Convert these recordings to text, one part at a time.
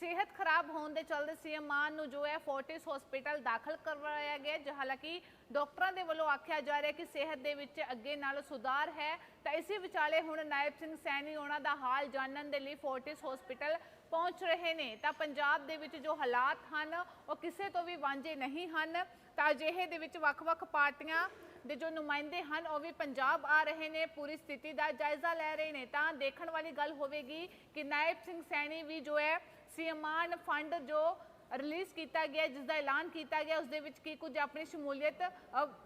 ਸਿਹਤ ਖਰਾਬ ਹੋਣ ਦੇ ਚਲਦੇ ਸੀਐਮ ਮਾਨ ਨੂੰ ਜੋ ਹੈ ਫੋਰਟਿਸ ਹਸਪੀਟਲ ਦਾਖਲ ਕਰਵਾਇਆ ਗਿਆ ਹੈ, ਹਾਲਾਂਕਿ ਡਾਕਟਰਾਂ ਦੇ ਵੱਲੋਂ ਆਖਿਆ ਜਾ ਰਿਹਾ ਕਿ ਸਿਹਤ ਦੇ ਵਿੱਚ ਅੱਗੇ ਨਾਲੋਂ ਸੁਧਾਰ ਹੈ। ਤਾਂ ਇਸੇ ਵਿਚਾਲੇ ਹੁਣ ਨਾਇਬ ਸਿੰਘ ਸੈਣੀ ਉਹਨਾਂ ਦਾ ਹਾਲ ਜਾਣਨ ਦੇ ਲਈ ਫੋਰਟਿਸ ਹਸਪੀਟਲ ਪਹੁੰਚ ਰਹੇ ਨੇ। ਤਾਂ ਪੰਜਾਬ ਦੇ ਵਿੱਚ ਜੋ ਹਾਲਾਤ ਹਨ ਉਹ ਕਿਸੇ ਤੋਂ ਵੀ ਵਾਂਝੇ ਨਹੀਂ ਹਨ। ਤਾਂ ਅਜਿਹੇ ਦੇ ਵਿੱਚ ਵੱਖ-ਵੱਖ ਪਾਰਟੀਆਂ ਦੇ ਜੋ ਨੁਮਾਇੰਦੇ ਹਨ ਉਹ ਵੀ ਪੰਜਾਬ ਆ ਰਹੇ ਨੇ ਪੂਰੀ ਸਥਿਤੀ ਦਾ ਜਾਇਜ਼ਾ ਲੈ ਰਹੇ ਨੇ। ਤਾਂ ਦੇਖਣ ਵਾਲੀ ਗੱਲ ਹੋਵੇਗੀ ਕਿ ਨਾਇਬ ਸਿੰਘ ਸੈਣੀ ਵੀ ਜੋ ਹੈ ਸੀਐਮਾਨ ਫੰਡ ਜੋ ਰਿਲੀਜ਼ ਕੀਤਾ ਗਿਆ ਜਿਸ ਦਾ ਐਲਾਨ ਕੀਤਾ ਗਿਆ ਉਸ ਦੇ ਵਿੱਚ ਕੀ ਕੁਝ ਆਪਣੀ ਸ਼ਮੂਲੀਅਤ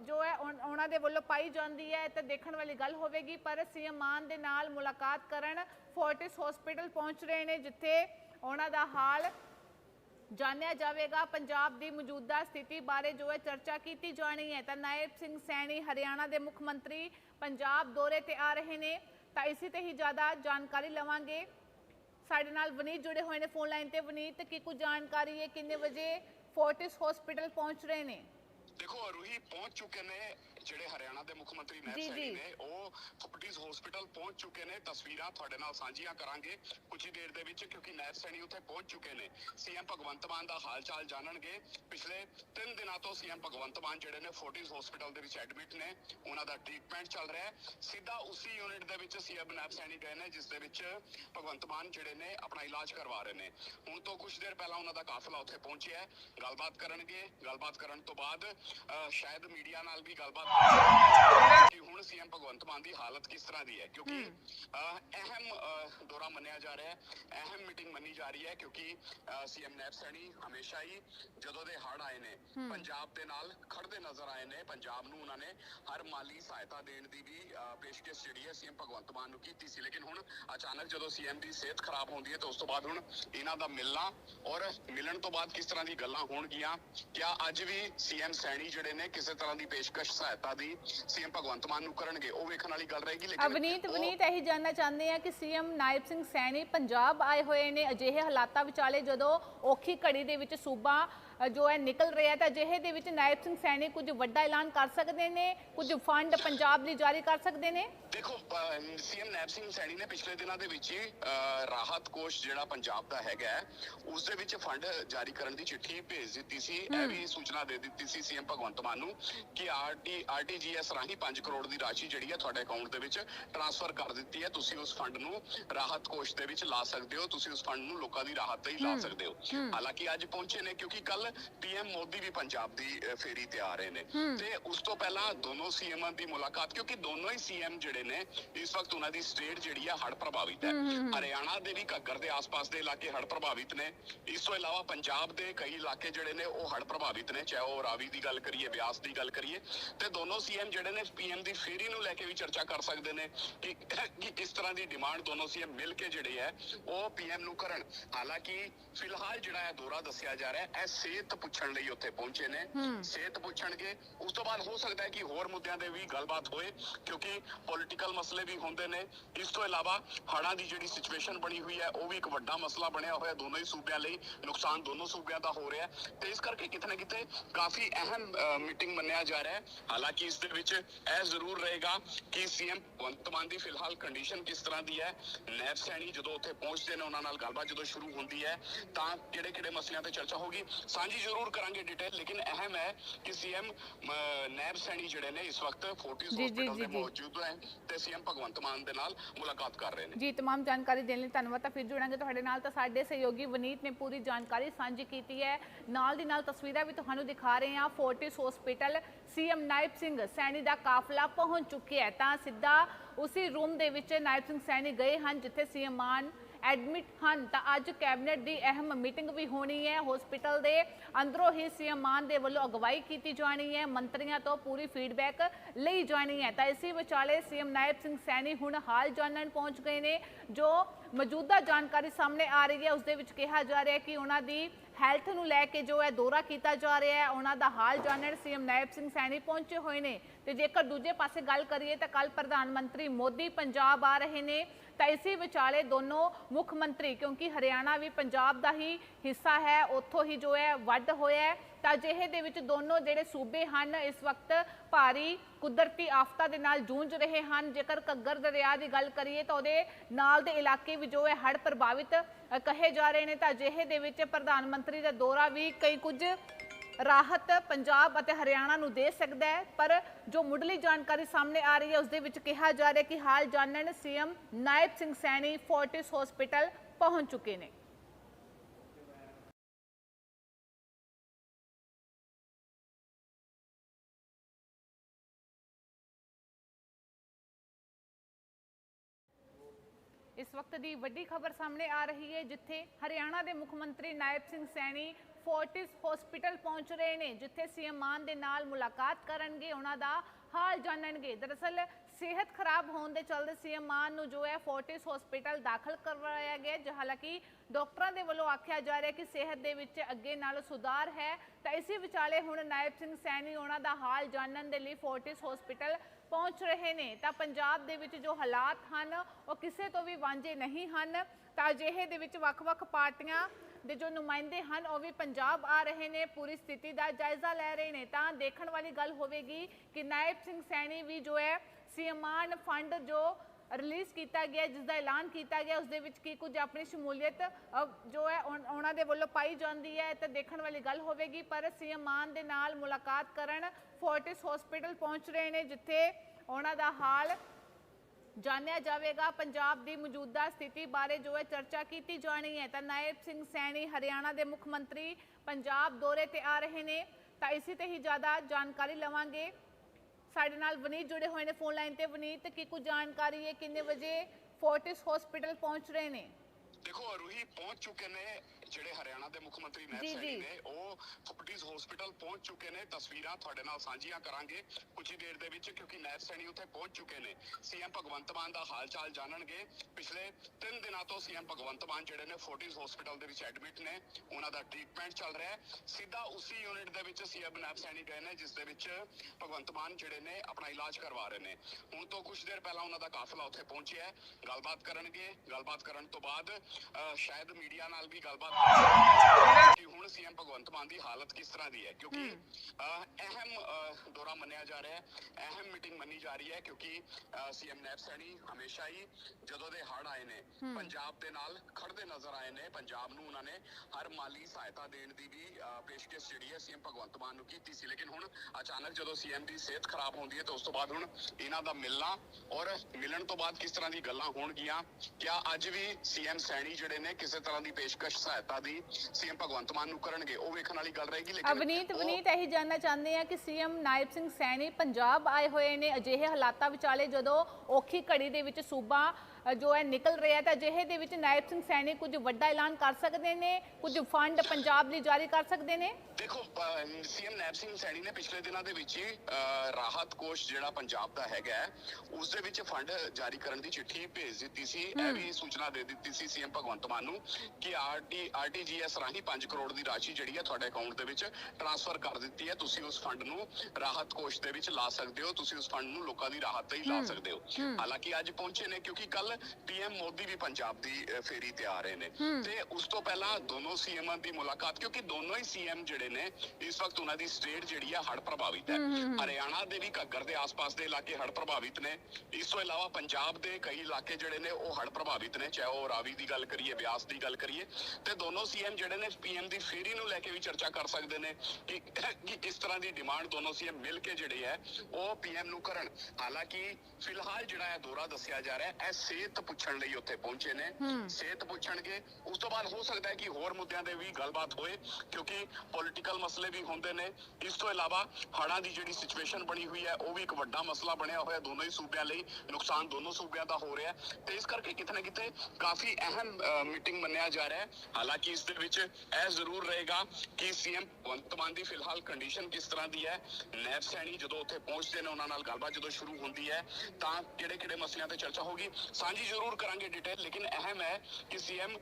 ਜੋ ਹੈ ਉਹਨਾਂ ਦੇ ਵੱਲੋਂ ਪਾਈ ਜਾਂਦੀ ਹੈ ਤਾਂ ਦੇਖਣ ਵਾਲੀ ਗੱਲ ਹੋਵੇਗੀ, ਪਰ ਸੀਐਮ ਮਾਨ ਦੇ ਨਾਲ ਮੁਲਾਕਾਤ ਕਰਨ ਫੋਰਟਿਸ ਹਸਪੀਟਲ ਪਹੁੰਚ ਰਹੇ ਨੇ, ਜਿੱਥੇ ਉਹਨਾਂ ਦਾ ਹਾਲ ਜਾਣਿਆ ਜਾਵੇਗਾ। ਪੰਜਾਬ ਦੀ ਮੌਜੂਦਾ ਸਥਿਤੀ ਬਾਰੇ ਜੋ ਹੈ ਚਰਚਾ ਕੀਤੀ ਜਾਣੀ ਹੈ, ਤਾਂ ਨਾਇਬ ਸਿੰਘ ਸੈਣੀ ਹਰਿਆਣਾ ਦੇ ਮੁੱਖ ਮੰਤਰੀ ਪੰਜਾਬ ਦੌਰੇ ਤੇ ਆ ਰਹੇ ਨੇ, ਤਾਂ ਇਸੇ ਤੇ ਹੀ ਜ਼ਿਆਦਾ ਜਾਣਕਾਰੀ ਲਵਾਂਗੇ। ਸਾਡੇ ਨਾਲ ਵਨੀਤ ਜੁੜੇ ਹੋਏ ਨੇ ਫੋਨ ਲਾਈਨ ਤੇ ਵਨੀਤ ਕੀ ਕੁਝ ਜਾਣਕਾਰੀ ਹੈ? ਕਿੰਨੇ ਵਜੇ ਫੋਰਟਿਸ ਹਸਪੀਟਲ ਪਹੁੰਚ ਰਹੇ ਨੇ? ਦੇਖੋ ਰੂਹੀ ਪਹੁੰਚ ਚੁੱਕੇ ਨੇ। ਜਿਹੜੇ ਹਰਿਆਣਾ ਦੇ ਮੁੱਖ ਮੰਤਰੀ ਨੈਬ ਜੀ, ਸੈਣੀ ਜੀ। ਨੇ ਉਹ ਫੋਰਟਿਸ ਹਸਪੀਟਲ ਪਹੁੰਚ ਚੁੱਕੇ ਨੇ। ਤਸਵੀਰਾਂ ਤੁਹਾਡੇ ਨਾਲ ਸਾਂਝੀਆਂ ਕਰਾਂਗੇ ਕੁਝ ਹੀ ਦੇਰ ਦੇ ਵਿੱਚ ਕਿਉਂਕਿ ਨੈਬ ਸੈਣੀ ਉੱਥੇ ਪਹੁੰਚ ਚੁੱਕੇ ਨੇ। ਸੀਐਮ ਭਗਵੰਤ ਮਾਨ ਦਾ ਹਾਲ ਚਾਲ ਜਾਣਨਗੇ। ਪਿਛਲੇ 3 ਦਿਨਾਂ ਤੋਂ ਸੀਐਮ ਭਗਵੰਤ ਮਾਨ ਜਿਹੜੇ ਨੇ ਫੋਰਟਿਸ ਹਸਪੀਟਲ ਦੇ ਵਿੱਚ ਐਡਮਿਟ ਨੇ। ਉਹਨਾਂ ਦਾ ਟ੍ਰੀਟਮੈਂਟ ਚੱਲ ਰਿਹਾ ਹੈ। ਸਿੱਧਾ ਉਸੇ ਯੂਨਿਟ ਦੇ ਵਿੱਚ ਸੀਐਮ ਨੈਬ ਸੈਣੀ ਗਏ ਨੇ ਜਿਸ ਦੇ ਵਿੱਚ ਭਗਵੰਤ ਮਾਨ ਜਿਹੜੇ ਨੇ ਆਪਣਾ ਇਲਾਜ ਕਰਵਾ ਰਹੇ ਨੇ। ਹੁਣ ਤੋਂ ਕੁਝ ਦੇਰ ਪਹਿਲਾਂ ਉਹਨਾਂ ਦਾ ਕਾਫਲਾ ਉੱਥੇ ਪਹੁੰਚਿਆ ਹੈ। ਗੱਲਬਾਤ ਕਰਨਗੇ। ਗੱਲਬਾਤ ਕਰਨ ਤੋਂ ਬਾਅਦ ਅਹ, ਸ਼ਾਇਦ ਮੀਡੀਆ ਨਾਲ ਵੀ ਗੱਲਬਾਤ ਕਿ ਹੁਣ ਸੀਐਮ ਭਗਵੰਤ ਮਾਨ ਦੀ ਹਾਲਤ ਕਿਸ ਤਰ੍ਹਾਂ ਦੀ ਹੈ? ਕਿਉਂਕਿ ਅਹ, ਅਹਿਮ ਅਹ, ਦੌਰਾ ਮੰਨਿਆ ਜਾ ਰਿਹਾ ਹੈ। ਅਹਿਮ ਮੀਟਿੰਗ ਮੰਨੀ ਜਾ ਰਹੀ ਹੈ ਕਿਉਂਕਿ ਸੀਐਮ ਨੈਬ ਸੈਣੀ ਹਮੇਸ਼ਾ ਹੀ ਜਦੋਂ ਦੇ ਹੜ ਆਏ ਨੇ ਪੰਜਾਬ ਦੇ ਨਾਲ ਖੜਦੇ ਨਜ਼ਰ ਆਏ ਨੇ। ਪੰਜਾਬ ਨੂੰ ਉਹਨਾਂ ਨੇ ਹਰ ਮਾਲੀ ਸਹਾਇਤਾ ਦੇਣ ਦੀ ਵੀ ਪੇਸ਼ਕਸ਼ ਜਿਹੜੀ ਹੈ ਸੀਐਮ ਭਗਵੰਤ ਮਾਨ ਨੂੰ ਕੀਤੀ ਸੀ। ਲੇਕਿਨ ਹੁਣ ਅਚਾਨਕ ਜਦੋਂ ਸੀਐਮ ਦੀ ਸਿਹਤ ਖਰਾਬ ਹੁੰਦੀ ਹੈ ਤਾਂ ਉਸ ਤੋਂ ਬਾਅਦ ਹੁਣ ਇਹਨਾਂ ਦਾ ਮਿਲਣਾ ਔਰ ਮਿਲਣ ਤੋਂ ਬਾਅਦ ਕਿਸ ਤਰ੍ਹਾਂ ਦੀ ਗੱਲਾਂ ਹੋਣਗੀਆਂ? ਕਿਆ ਅੱਜ ਵੀ ਸੀਐਮ ਸੈਣੀ ਜਿਹੜੇ ਨੇ ਕਿਸੇ ਤਰ੍ਹਾਂ ਦੀ ਪੇਸ਼ਕਸ਼ ਸਹਾਇਤਾ ਦੀ ਸੀਐਮ ਭਗਵੰਤ ਮਾਨ ਨੂੰ ਕਰਨਗੇ ਉਹ ਵੇਖਣ ਵਾਲੀ ਗੱਲ ਰਹੇਗੀ ਲੇਕਿਨ ਅਵਨੀਤ ਵਨੀਤ ਇਹੀ ਜਾਨਣਾ ਚਾਹੁੰਦੇ ਆ ਕਿ ਸੀਐਮ ਨਾਇਬ ਸਿੰਘ ਸੈਣੀ ਪੰਜਾਬ ਆਏ ਹੋਏ ਨੇ ਅਜਿਹੇ ਹਾਲਾਤਾਂ ਵਿਚਾਲੇ ਜਦੋਂ ਔਖੀ ਘੜੀ ਦੇ ਵਿੱਚ ਸੂਬਾ ਜੋ ਹੈ ਨਿਕਲ ਰਿਹਾ ਤਾਂ ਅਜਿਹੇ ਦੇ ਵਿੱਚ ਨਾਇਬ ਸਿੰਘ ਸੈਣੀ ਕੁਝ ਵੱਡਾ ਐਲਾਨ ਕਰ ਸਕਦੇ ਨੇ ਕੁਝ ਫੰਡ ਪੰਜਾਬ ਲਈ ਜਾਰੀ ਕਰ ਸਕਦੇ ਨੇ? ਦੇਖੋ ਸੀਐਮ ਨੈਬ ਸਿੰਘ ਸੈਣੀ ਨੇ ਪਿਛਲੇ ਦਿਨਾਂ ਦੇ ਵਿੱਚ ਹੀ ਰਾਹਤ ਕੋਸ਼ ਜਿਹੜਾ ਪੰਜਾਬ ਦਾ ਹੈਗਾ ਉਸ ਦੇ ਵਿੱਚ ਫੰਡ ਜਾਰੀ ਕਰਨ ਦੀ ਚਿੱਠੀ ਭੇਜ ਦਿੱਤੀ ਸੀ। ਇਹ ਵੀ ਸੂਚਨਾ ਦੇ ਦਿੱਤੀ ਸੀ ਸੀਐਮ ਭਗਵੰਤ ਮਾਨ ਨੂੰ ਕਿ ਆਰਟੀ ਆਰਟੀਜੀਐਸ ਰਾਹੀਂ 5 ਕਰੋੜ ਦੀ ਰਾਸ਼ੀ ਜਿਹੜੀ ਹੈ ਤੁਹਾਡੇ ਅਕਾਊਂਟ ਦੇ ਵਿੱਚ ਟ੍ਰਾਂਸਫਰ ਕਰ ਦਿੱਤੀ ਹੈ। ਤੁਸੀਂ ਉਸ ਫੰਡ ਨੂੰ ਰਾਹਤ ਕੋਸ਼ ਦੇ ਵਿੱਚ ਲਾ ਸਕਦੇ ਹੋ ਤੁਸੀਂ ਉਸ ਫੰਡ ਨੂੰ ਲੋਕਾਂ ਦੀ ਰਾਹਤ ਲਈ ਲਾ ਸਕਦੇ ਹੋ। ਹਾਲਾਂਕਿ ਅੱਜ ਪਹੁੰਚੇ ਨੇ ਕਿਉਂਕਿ ਕੱਲ ਪੀਐਮ ਮੋਦੀ ਵੀ ਪੰਜਾਬ ਦੀ ਫੇਰੀ ਤੇ ਆ ਰਹੇ ਨੇ। ਤੇ ਉਸ ਤੋਂ ਪਹਿਲਾਂ ਦੋਨੋਂ ਸੀਐਮਾਂ ਦੀ ਮੁਲਾਕਾਤ ਕਿਉਂਕਿ ਦੋਨੋਂ ਹੀ ਸੀਐਮ ਜਿਹੜੇ ਨੇ ਇਸ ਵਕਤ ਉਹਨਾਂ ਦੀ ਸਟੇਟ ਜਿਹੜੀ ਹੈ ਹੜ੍ਹ ਪ੍ਰਭਾਵਿਤ ਹੈ। ਹਰਿਆਣਾ ਦੇ ਵੀ ਘੱਗਰ ਦੇ ਆਸ-ਪਾਸ ਦੇ ਇਲਾਕੇ ਹੜ੍ਹ ਪ੍ਰਭਾਵਿਤ ਨੇ। ਇਸ ਤੋਂ ਇਲਾਵਾ ਪੰਜਾਬ ਦੇ ਕਈ ਇਲਾਕੇ ਜਿਹੜੇ ਨੇ ਉਹ ਹੜ੍ਹ ਪ੍ਰਭਾਵਿਤ ਨੇ। ਚਾਹੇ ਉਹ ਰਾਵੀ ਦੀ ਗੱਲ ਕਰੀਏ ਬਿਆਸ ਦੀ ਗੱਲ ਕਰੀਏ। ਤੇ ਦੋਨੋਂ ਸੀਐਮ ਜਿਹੜੇ ਨੇ ਪੀਐਮ ਦੀ ਫੇਰੀ ਨੂੰ ਲੈ ਕੇ ਵੀ ਚਰਚਾ ਕਰ ਸਕਦੇ ਨੇ ਕਿ ਇਸ ਤਰ੍ਹਾਂ ਦੀ ਡਿਮਾਂਡ ਦੋਨੋਂ ਸੀਐਮ ਮਿਲ ਕੇ ਜਿਹੜੇ ਹੈ ਉਹ ਪੀਐਮ ਨੂੰ ਕਰਨ। ਹਾਲਾਂਕਿ ਫਿਲਹਾਲ ਜਿਹੜਾ ਹੈ ਦੌਰਾ ਦੱਸਿਆ ਜਾ ਰਿਹਾ ਹੈ ਇਹ ਸਿਹਤ ਪੁੱਛਣ ਲਈ ਉੱਥੇ ਪਹੁੰਚੇ ਨੇ। ਸਿਹਤ ਪੁੱਛਣਗੇ ਉਸ ਤੋਂ ਬਾਅਦ ਹੋ ਸਕਦਾ ਹੈ ਕਿ ਹੋਰ ਮੁੱਦਿਆਂ ਦੇ ਵੀ ਗੱਲਬਾਤ ਹੋਏ ਕਿਉਂਕਿ ਪੋਲਿਟੀਕਲ ਮਸਲੇ ਵੀ ਹੁੰਦੇ ਨੇ। ਇਸ ਤੋਂ ਇਲਾਵਾ ਹੜ੍ਹਾਂ ਦੀ ਜਿਹੜੀ ਸਿਚੁਏਸ਼ਨ ਬਣੀ ਹੋਈ ਹੈ ਉਹ ਵੀ ਇੱਕ ਵੱਡਾ ਮਸਲਾ ਬਣਿਆ ਹੋਇਆ ਦੋਨੋਂ ਹੀ ਸੂਬਿਆਂ ਲਈ। ਨੁਕਸਾਨ ਦੋਨੋਂ ਸੂਬਿਆਂ ਦਾ ਹੋ ਰਿਹਾ। ਹੈ ਤੇ ਇਸ ਕਰਕੇ ਕਿਤੇ ਨਾ ਕਿਤੇ ਕਾਫੀ ਅਹਿਮ ਮੀਟਿੰਗ ਮੰਨਿਆ ਜਾ ਰਿਹਾ ਹੈ। ਹਾਲਾਂਕਿ ਇਸ ਦੇ ਵਿੱਚ ਇਹ ਜ਼ਰੂਰ ਰਹੇਗਾ ਕਿ ਸੀਐਮ ਭਗਵੰਤ ਮਾਨ ਦੀ ਫਿਲਹਾਲ ਕੰਡੀਸ਼ਨ ਕਿਸ ਤਰ੍ਹਾਂ ਦੀ ਹੈ। ਨੈਬ ਸੈਣੀ ਜਦੋਂ ਉੱਥੇ ਪਹੁੰਚਦੇ ਨੇ ਉਹਨਾਂ ਨਾਲ ਗੱਲਬਾਤ ਜਦੋਂ ਸ਼ੁਰੂ ਹੁੰਦੀ ਹੈ ਤਾਂ ਕਿਹੜੇ ਕਿਹੜੇ ਮਸਲਿਆਂ ਤੇ ਚਰਚਾ ਹੋਗੀ ਸਾਂਝੀ ਜ਼ਰੂਰ ਕਰਾਂਗੇ ਡਿਟੇਲ ਲੇਕਿਨ ਅਹਿਮ ਹੈ ਕਿ ਸੀਐਮ ਨੈਬ ਸੈਣੀ ਜਿਹੜੇ ਨੇ ਇਸ ਵਕਤ ਫੋਰਟਿਸ ਜੀ, ਜੀ, ਹਸਪੀਟਲ ਜੀ, ਦੇ ਜੀ। ਮੌਜੂਦ ਹੈ ਤੇ ਸੀਐਮ ਭਗਵੰਤ ਮਾਨ ਦੇ ਨਾਲ ਮੁਲਾਕਾਤ ਕਰ ਰਹੇ ਨੇ ਜੀ तमाम ਜਾਣਕਾਰੀ ਦੇਣ ਲਈ ਧੰਨਵਾਦ ਤਾਂ ਫਿਰ ਜੁੜਾਂਗੇ ਤੁਹਾਡੇ ਨਾਲ ਤਾਂ ਸਾਡੇ ਸਹਿਯੋਗੀ ਵਨੀਤ ਨੇ ਪੂਰੀ ਜਾਣਕਾਰੀ ਸਾਂਝੀ ਕੀਤੀ ਹੈ ਨਾਲ ਦੀ ਨਾਲ ਤਸਵੀਰਾਂ ਵੀ ਤੁਹਾਨੂੰ ਦਿਖਾ ਰਹੇ ਹਾਂ Fortis hospital CM Nayab Singh Saini ਦਾ ਕਾਫਲਾ ਪਹੁੰਚ ਚੁੱਕਿਆ ਹੈ ਤਾਂ ਸਿੱਧਾ ਉਸੇ ਰੂਮ ਦੇ ਵਿੱਚ ਨਾਇਬ ਸਿੰਘ ਸੈਣੀ ਗਏ ਹਨ ਜਿੱਥੇ ਸੀਐਮ ਮਾਨ ਐਡਮਿਟ ਹਨ ਤਾਂ ਅੱਜ ਕੈਬਨਿਟ ਦੀ ਅਹਿਮ ਮੀਟਿੰਗ ਵੀ ਹੋਣੀ ਹੈ। ਹਸਪੀਟਲ ਦੇ ਅੰਦਰੋਂ ਹੀ ਸੀਐਮ ਮਾਨ ਦੇ ਵੱਲੋਂ ਅਗਵਾਈ ਕੀਤੀ ਜਾਣੀ ਹੈ। ਮੰਤਰੀਆਂ ਤੋਂ ਪੂਰੀ ਫੀਡਬੈਕ ਲਈ ਜਾਣੀ ਹੈ। ਤਾਂ ਇਸੇ ਵਿਚਾਲੇ ਸੀਐਮ ਨਾਇਬ ਸਿੰਘ ਸੈਣੀ ਹੁਣ ਹਾਲ ਜਾਣਨ ਪਹੁੰਚ ਗਏ ਨੇ, ਜੋ ਮੌਜੂਦਾ ਜਾਣਕਾਰੀ ਸਾਹਮਣੇ ਆ ਰਹੀ ਹੈ। ਉਸ ਦੇ ਵਿੱਚ ਕਿਹਾ ਜਾ ਰਿਹਾ ਹੈ ਕਿ ਉਹਨਾਂ ਦੀ ਹੈਲਥ ਨੂੰ ਲੈ ਕੇ ਜੋ ਹੈ ਦੌਰਾ ਕੀਤਾ ਜਾ ਰਿਹਾ ਹੈ, ਉਹਨਾਂ ਦਾ ਹਾਲ ਜਾਣਨ ਸੀਐਮ ਨਾਇਬ ਸਿੰਘ ਸੈਣੀ ਪਹੁੰਚੇ ਹੋਏ ਨੇ। ਤੇ ਜੇਕਰ ਦੂਜੇ ਪਾਸੇ ਗੱਲ ਕਰੀਏ ਤਾਂ ਕੱਲ ਪ੍ਰਧਾਨ ਮੰਤਰੀ ਮੋਦੀ ਪੰਜਾਬ ਆ ਰਹੇ ਨੇ। ਤਾਂ ਇਸੇ ਵਿਚਾਲੇ ਦੋਨੋਂ ਮੁੱਖ ਮੰਤਰੀ, ਕਿਉਂਕਿ ਹਰਿਆਣਾ ਵੀ ਪੰਜਾਬ ਦਾ ਹੀ ਹਿੱਸਾ ਹੈ, ਉੱਥੋਂ ਹੀ ਜੋ ਹੈ ਵੱਡ ਹੋਇਆ ਤਾਂ ਅਜਿਹੇ ਦੇ ਵਿੱਚ ਦੋਨੋਂ ਜਿਹੜੇ ਸੂਬੇ ਹਨ, ਇਸ ਵਕਤ ਭਾਰੀ ਕੁਦਰਤੀ ਆਫਤਾਂ ਦੇ ਨਾਲ ਜੂਝ ਰਹੇ ਹਨ। ਜੇਕਰ ਘੱਗਰ ਦਰਿਆ ਦੀ ਗੱਲ ਕਰੀਏ ਤਾਂ ਉਹਦੇ ਨਾਲ ਦੇ ਇਲਾਕੇ ਵੀ ਜੋ ਹੈ ਹੜ੍ਹ ਪ੍ਰਭਾਵਿਤ ਕਹੇ ਜਾ ਰਹੇ ਨੇ। ਤਾਂ ਅਜਿਹੇ ਦੇ ਵਿੱਚ ਪ੍ਰਧਾਨ ਮੰਤਰੀ ਦਾ ਦੌਰਾ ਵੀ ਕਈ ਕੁਝ ਰਾਹਤ ਪੰਜਾਬ ਅਤੇ ਹਰਿਆਣਾ ਨੂੰ ਦੇ ਸਕਦਾ ਹੈ, ਪਰ ਜੋ ਮੁੱਢਲੀ ਜਾਣਕਾਰੀ ਸਾਹਮਣੇ ਆ ਰਹੀ ਹੈ ਉਸ ਦੇ ਵਿੱਚ ਕਿਹਾ ਜਾ ਰਿਹਾ ਕਿ ਹਾਲ ਜਾਣਨ CM Nayab Singh Saini Fortis hospital ਪਹੁੰਚ ਚੁੱਕੇ ਨੇ। ਇਸ ਵਕਤ ਦੀ ਵੱਡੀ ਖਬਰ ਸਾਹਮਣੇ ਆ ਰਹੀ ਹੈ, ਜਿੱਥੇ ਹਰਿਆਣਾ ਦੇ ਮੁੱਖ ਮੰਤਰੀ ਨਾਇਬ ਸਿੰਘ ਸੈਣੀ ਫੋਰਟਿਸ ਹਸਪੀਟਲ ਪਹੁੰਚ ਰਹੇ ਨੇ, ਜਿੱਥੇ ਸੀਐਮ ਮਾਨ ਦੇ ਨਾਲ ਮੁਲਾਕਾਤ ਕਰਨਗੇ, ਉਹਨਾਂ ਦਾ ਹਾਲ ਜਾਣਨਗੇ। ਦਰਅਸਲ, ਸਿਹਤ ਖਰਾਬ ਹੋਣ ਦੇ ਚਲਦੇ ਸੀਐਮ ਮਾਨ ਨੂੰ ਜੋ ਹੈ ਫੋਰਟਿਸ ਹਸਪੀਟਲ ਦਾਖਲ ਕਰਵਾਇਆ ਗਿਆ ਹੈ ਹਾਲਾਂਕਿ ਡਾਕਟਰਾਂ ਦੇ ਵੱਲੋਂ ਆਖਿਆ ਜਾ ਰਿਹਾ ਕਿ ਸਿਹਤ ਦੇ ਵਿੱਚ ਅੱਗੇ ਨਾਲੋਂ ਸੁਧਾਰ ਹੈ। ਤਾਂ ਇਸੇ ਵਿਚਾਲੇ ਹੁਣ ਨਾਇਬ ਸਿੰਘ ਸੈਣੀ ਉਹਨਾਂ ਦਾ ਹਾਲ ਜਾਣਨ ਦੇ ਲਈ ਫੋਰਟਿਸ ਹਸਪੀਟਲ ਪਹੁੰਚ ਰਹੇ ਨੇ। ਤਾਂ ਪੰਜਾਬ ਦੇ ਵਿੱਚ ਜੋ ਹਾਲਾਤ ਹਨ, ਉਹ ਕਿਸੇ ਤੋਂ ਵੀ ਵਾਂਝੇ ਨਹੀਂ ਹਨ। ਤਾਂ ਅਜਿਹੇ ਦੇ ਵਿੱਚ ਵੱਖ-ਵੱਖ ਪਾਰਟੀਆਂ ਦੇ ਜੋ ਨੁਮਾਇੰਦੇ ਹਨ, ਉਹ ਵੀ ਪੰਜਾਬ ਆ ਰਹੇ ਨੇ, ਪੂਰੀ ਸਥਿਤੀ ਦਾ ਜਾਇਜ਼ਾ ਲੈ ਰਹੇ ਨੇ। ਤਾਂ ਦੇਖਣ ਵਾਲੀ ਗੱਲ ਹੋਵੇਗੀ ਕਿ ਨਾਇਬ ਸਿੰਘ ਸੈਣੀ ਵੀ ਜੋ ਹੈ, ਸੀਐਮਾਨ ਫੰਡ ਜੋ ਰਿਲੀਜ਼ ਕੀਤਾ ਗਿਆ ਜਿਸ ਦਾ ਐਲਾਨ ਕੀਤਾ ਗਿਆ ਉਸ ਦੇ ਵਿੱਚ ਕੀ ਕੁਝ ਆਪਣੀ ਸ਼ਮੂਲੀਅਤ ਜੋ ਹੈ, ਉਨ- ਉਹਨਾਂ ਦੇ ਵੱਲੋਂ ਪਾਈ ਜਾਂਦੀ ਹੈ ਤਾਂ ਦੇਖਣ ਵਾਲੀ ਗੱਲ ਹੋਵੇਗੀ। ਪਰ ਸੀਐਮ ਮਾਨ ਦੇ ਨਾਲ ਮੁਲਾਕਾਤ ਕਰਨ ਫੋਰਟਿਸ ਹਸਪੀਟਲ ਪਹੁੰਚ ਰਹੇ ਨੇ, ਜਿੱਥੇ ਉਹਨਾਂ ਦਾ ਹਾਲ ਜਾਣਿਆ ਜਾਵੇਗਾ ਪੰਜਾਬ ਦੀ ਮੌਜੂਦਾ ਸਥਿਤੀ ਬਾਰੇ ਜੋ ਹੈ ਚਰਚਾ ਕੀਤੀ ਜਾਣੀ ਹੈ। ਤਾਂ ਨਾਇਬ ਸਿੰਘ ਸੈਣੀ ਹਰਿਆਣਾ ਦੇ ਮੁੱਖ ਮੰਤਰੀ ਪੰਜਾਬ ਦੌਰੇ ਤੇ ਆ ਰਹੇ ਨੇ। ਤਾਂ ਇਸੇ ਤੇ ਹੀ ਜ਼ਿਆਦਾ ਜਾਣਕਾਰੀ ਲਵਾਂਗੇ। ਸਾਡੇ ਨਾਲ ਵਨੀਤ ਜੁੜੇ ਹੋਏ ਨੇ ਫੋਨ ਲਾਈਨ ਤੇ। ਵਨੀਤ ਕੀ ਕੁਝ ਜਾਣਕਾਰੀ ਹੈ? ਕਿੰਨੇ ਵਜੇ ਫੋਰਟਿਸ ਹਸਪੀਟਲ ਪਹੁੰਚ ਰਹੇ ਨੇ? ਦੇਖੋ ਰੂਹੀ ਪਹੁੰਚ ਚੁੱਕੇ ਨੇ ਜਿਹੜੇ ਹਰਿਆਣਾ ਦੇ ਮੁੱਖ ਮੰਤਰੀ ਸੈਣੀ। ਨੇ ਉਹ ਹਸਪੀਟਲ ਪਹੁੰਚ ਚੁੱਕੇ ਨੇ। ਤਸਵੀਰਾਂ ਤੁਹਾਡੇ ਨਾਲ ਸਾਂਝੀਆਂ ਕਰਾਂਗੇ ਕੁਝ ਹੀ ਦੇਰ ਦੇ ਵਿੱਚ ਕਿਉਂਕਿ ਨਾਇਬ ਸੈਣੀ ਉੱਥੇ ਪਹੁੰਚ ਚੁੱਕੇ ਨੇ। ਸੀਐਮ ਭਗਵੰਤ ਮਾਨ ਦਾ ਹਾਲ ਜਾਣਨਗੇ। ਪਿਛਲੇ 3 ਦਿਨਾਂ ਤੋਂ ਸੀਐਮ ਭਗਵੰਤ ਮਾਨ ਜਿਹੜੇ ਨੇ ਫੋਰਟਿਸ ਹਸਪੀਟਲ ਦੇ ਵਿੱਚ ਐਡਮਿਟ ਨੇ। ਉਹਨਾਂ ਦਾ ਟ੍ਰੀਟਮੈਂਟ ਚੱਲ ਰਿਹਾ ਹੈ। ਸਿੱਧਾ ਉਸੇ ਯੂਨਿਟ ਦੇ ਵਿੱਚ ਸੀਐਮ ਨੈਬ ਸੈਣੀ ਗਏ ਨੇ ਜਿਸ ਦੇ ਵਿੱਚ ਭਗਵੰਤ ਮਾਨ ਜਿਹੜੇ ਨੇ ਆਪਣਾ ਇਲਾਜ ਕਰਵਾ ਰਹੇ ਨੇ। ਹੁਣ ਤੋਂ ਕੁਝ ਦੇਰ ਪਹਿਲਾਂ ਉਹਨਾਂ ਦਾ ਕਾਫਲਾ ਉੱਥੇ ਪਹੁੰਚਿਆ ਹੈ। ਗੱਲਬਾਤ ਕਰਨਗੇ। ਗੱਲਬਾਤ ਕਰਨ ਤੋਂ ਬਾਅਦ ਅਹ, ਸ਼ਾਇਦ ਮੀਡੀਆ ਨਾਲ ਵੀ ਗੱਲਬਾਤ ਹੁਣ ਸੀਐਮ ਭਗਵੰਤ ਮਾਨ ਦੀ ਹਾਲਤ ਕਿਸ ਤਰ੍ਹਾਂ ਦੀ ਹੈ? ਕਿਉਂਕਿ ਅਹ, ਅਹਿਮ ਅਹ, ਦੌਰਾ ਮੰਨਿਆ ਜਾ ਰਿਹਾ ਹੈ। ਅਹਿਮ ਮੀਟਿੰਗ ਮੰਨੀ ਜਾ ਰਹੀ ਹੈ ਕਿਉਂਕਿ ਸੀਐਮ ਨੈਬ ਸੈਣੀ ਹਮੇਸ਼ਾ ਹੀ ਜਦੋਂ ਦੇ ਹੜ੍ਹ ਆਏ ਨੇ ਪੰਜਾਬ ਦੇ ਨਾਲ ਖੜਦੇ ਨਜ਼ਰ ਆਏ ਨੇ। ਪੰਜਾਬ ਨੂੰ ਉਹਨਾਂ ਨੇ ਹਰ ਮਾਲੀ ਸਹਾਇਤਾ ਦੇਣ ਦੀ ਵੀ ਪੇਸ਼ਕਸ਼ ਜਿਹੜੀ ਹੈ ਸੀਐਮ ਭਗਵੰਤ ਮਾਨ ਨੂੰ ਕੀਤੀ ਸੀ। ਲੇਕਿਨ ਹੁਣ ਅਚਾਨਕ ਜਦੋਂ ਸੀਐਮ ਦੀ ਸਿਹਤ ਖਰਾਬ ਹੁੰਦੀ ਹੈ ਤਾਂ ਉਸ ਤੋਂ ਬਾਅਦ ਹੁਣ ਇਹਨਾਂ ਦਾ ਮਿਲਣਾ ਔਰ ਮਿਲਣ ਤੋਂ ਬਾਅਦ ਕਿਸ ਤਰ੍ਹਾਂ ਦੀ ਗੱਲਾਂ ਹੋਣਗੀਆਂ ਕਿਆ ਅੱਜ ਵੀ ਸੀਐਮ ਸੈਣੀ ਜਿਹੜੇ ਨੇ ਕਿਸੇ ਤਰ੍ਹਾਂ ਦੀ ਪੇਸ਼ਕਸ਼ ਸਹਾਇਤਾ ਦੀ ਸੀਐਮ ਭਗਵੰਤ ਮਾਨ ਨੂੰ ਕਰਨਗੇ ਉਹ ਵੇਖਣ ਵਾਲੀ ਗੱਲ ਰਹੇਗੀ। ਲੇਕਿਨ ਅਵਨੀਤ ਵਨੀਤ ਇਹੀ ਜਾਨਣਾ ਚਾਹੁੰਦੇ ਆ ਕਿ ਸੀਐਮ ਨਾਇਬ ਸਿੰਘ ਸੈਣੀ ਪੰਜਾਬ ਆਏ ਹੋਏ ਨੇ। ਅਜਿਹੇ ਹਾਲਾਤਾਂ ਵਿਚਾਲੇ ਜਦੋਂ ਔਖੀ ਘੜੀ ਦੇ ਵਿੱਚ ਸੂਬਾ ਜੋ ਹੈ ਨਿਕਲ ਰਿਹਾ ਤਾਂ ਅਜਿਹੇ ਦੇ ਵਿੱਚ ਨਾਇਬ ਸਿੰਘ ਸੈਣੀ ਕੁਝ ਵੱਡਾ ਐਲਾਨ ਕਰ ਸਕਦੇ ਨੇ ਕੁਝ ਫੰਡ ਪੰਜਾਬ ਲਈ ਜਾਰੀ ਕਰ ਸਕਦੇ ਨੇ? ਦੇਖੋ ਸੀਐਮ ਨੈਬ ਸਿੰਘ ਸੈਣੀ ਨੇ ਪਿਛਲੇ ਦਿਨਾਂ ਦੇ ਵਿੱਚ ਹੀ ਰਾਹਤ ਕੋਸ਼ ਜਿਹੜਾ ਪੰਜਾਬ ਦਾ ਹੈਗਾ ਉਸ ਦੇ ਵਿੱਚ ਫੰਡ ਜਾਰੀ ਕਰਨ ਦੀ ਚਿੱਠੀ ਭੇਜ ਦਿੱਤੀ ਸੀ। ਇਹ ਵੀ ਸੂਚਨਾ ਦੇ ਦਿੱਤੀ ਸੀ ਸੀਐਮ ਭਗਵੰਤ ਮਾਨ ਨੂੰ ਕਿ ਆਰਟੀ ਆਰਟੀਜੀਐਸ ਰਾਹੀਂ 5 ਕਰੋੜ ਦੀ ਰਾਸ਼ੀ ਜਿਹੜੀ ਹੈ ਤੁਹਾਡੇ ਅਕਾਊਂਟ ਦੇ ਵਿੱਚ ਟ੍ਰਾਂਸਫਰ ਕਰ ਦਿੱਤੀ ਹੈ। ਤੁਸੀਂ ਉਸ ਫੰਡ ਨੂੰ ਰਾਹਤ ਕੋਸ਼ ਦੇ ਵਿੱਚ ਲਾ ਸਕਦੇ ਹੋ ਤੁਸੀਂ ਉਸ ਫੰਡ ਨੂੰ ਲੋਕਾਂ ਦੀ ਰਾਹਤ ਲਈ ਲਾ ਸਕਦੇ ਹੋ। ਹਾਲਾਂਕਿ ਅੱਜ ਪਹੁੰਚੇ ਨੇ ਕਿਉਂਕਿ ਕੱਲ ਪੀਐਮ ਮੋਦੀ ਵੀ ਪੰਜਾਬ ਦੀ ਫੇਰੀ ਤੇ ਆ ਰਹੇ ਨੇ। ਤੇ ਉਸ ਤੋਂ ਪਹਿਲਾਂ ਦੋਨੋਂ ਸੀਐਮਾਂ ਦੀ ਮੁਲਾਕਾਤ ਕਿਉਂਕਿ ਦੋਨੋਂ ਹੀ ਸੀਐਮ ਜਿਹੜੇ ਨੇ ਇਸ ਵਕਤ ਉਹਨਾਂ ਦੀ ਸਟੇਟ ਜਿਹੜੀ ਆ ਹੜ੍ਹ ਪ੍ਰਭਾਵਿਤ ਹੈ। ਹਰਿਆਣਾ ਦੇ ਵੀ ਘੱਗਰ ਦੇ ਆਸ-ਪਾਸ ਦੇ ਇਲਾਕੇ ਹੜ੍ਹ ਪ੍ਰਭਾਵਿਤ ਨੇ। ਇਸ ਤੋਂ ਇਲਾਵਾ ਪੰਜਾਬ ਦੇ ਕਈ ਇਲਾਕੇ ਜਿਹੜੇ ਨੇ ਉਹ ਹੜ੍ਹ ਪ੍ਰਭਾਵਿਤ ਨੇ ਚਾਹੇ ਉਹ ਰਾਵੀ ਦੀ ਗੱਲ ਕਰੀਏ ਬਿਆਸ ਦੀ ਗੱਲ ਕਰੀਏ। ਤੇ ਦੋਨੋਂ ਸੀਐਮ ਜਿਹੜੇ ਨੇ ਪੀਐਮ ਦੀ ਫੇਰੀ ਨੂੰ ਲੈ ਕੇ ਵੀ ਚਰਚਾ ਕਰ ਸਕਦੇ ਨੇ ਕਿ ਕਿਸ ਤਰ੍ਹਾਂ ਦੀ ਡਿਮਾਂਡ ਦੋਨੋਂ ਸੀਐਮ ਮਿਲ ਕੇ ਜਿਹੜੇ ਹੈ ਉਹ ਪੀਐਮ ਨੂੰ ਕਰਨ। ਹਾਲਾਂਕਿ ਫਿਲਹਾਲ ਜਿਹੜਾ ਹੈ ਦੌਰਾ ਦੱਸਿਆ ਜਾ ਰਿਹਾ ਹੈ ਸਿਹਤ ਪੁੱਛਣ ਲਈ ਉੱਥੇ ਪਹੁੰਚੇ ਨੇ। ਸਿਹਤ ਪੁੱਛਣਗੇ। ਉਸ ਤੋਂ ਬਾਅਦ ਹੋ ਸਕਦਾ ਹੈ ਕਿ ਹੋਰ ਮੁੱਦਿਆਂ ਦੇ ਵੀ ਗੱਲਬਾਤ ਹੋਏ ਕਿਉਂਕਿ ਪੋਲਿਟੀਕਲ ਮਸਲੇ ਵੀ ਹੁੰਦੇ ਨੇ। ਇਸ ਤੋਂ ਇਲਾਵਾ ਹੜ੍ਹਾਂ ਦੀ ਜਿਹੜੀ ਸਿਚੁਏਸ਼ਨ ਬਣੀ ਹੋਈ ਹੈ ਉਹ ਵੀ ਇੱਕ ਵੱਡਾ ਮਸਲਾ ਬਣਿਆ ਹੋਇਆ ਦੋਨੋਂ ਹੀ ਸੂਬਿਆਂ ਲਈ। ਨੁਕਸਾਨ ਦੋਨੋਂ ਸੂਬਿਆਂ ਦਾ ਹੋ ਰਿਹਾ ਤੇ ਇਸ ਕਰਕੇ ਕਿਤੇ ਨਾ ਕਿਤੇ ਕਾਫੀ ਅਹਿਮ ਮੀਟਿੰਗ ਮੰਨਿਆ ਜਾ ਰਿਹਾ ਹੈ। ਹਾਲਾਂਕਿ ਇਸ ਦੇ ਵਿੱਚ ਇਹ ਜ਼ਰੂਰ ਰਹੇਗਾ ਕਿ ਸੀਐਮ ਭਗਵੰਤ ਮਾਨ ਦੀ ਫਿਲਹਾਲ ਕੰਡੀਸ਼ਨ ਕਿਸ ਤਰ੍ਹਾਂ ਦੀ ਹੈ। ਨੈਬ ਸੈਣੀ ਜਦੋਂ ਉੱਥੇ ਪਹੁੰਚਦੇ ਨੇ ਉਹਨਾਂ ਨਾਲ ਗੱਲਬਾਤ ਜਦੋਂ ਸ਼ੁਰੂ ਹੁੰਦੀ ਹੈ ਤਾਂ ਕਿਹੜੇ ਕਿਹੜੇ ਮਸਲਿਆਂ ਤੇ ਚਰਚਾ ਹੋਗੀ ਹਾਂਜੀ ਜ਼ਰੂਰ ਕਰਾਂਗੇ ਡਿਟੇਲ ਲੇਕਿਨ ਅਹਿਮ ਹੈ ਕਿ ਸੀਐਮ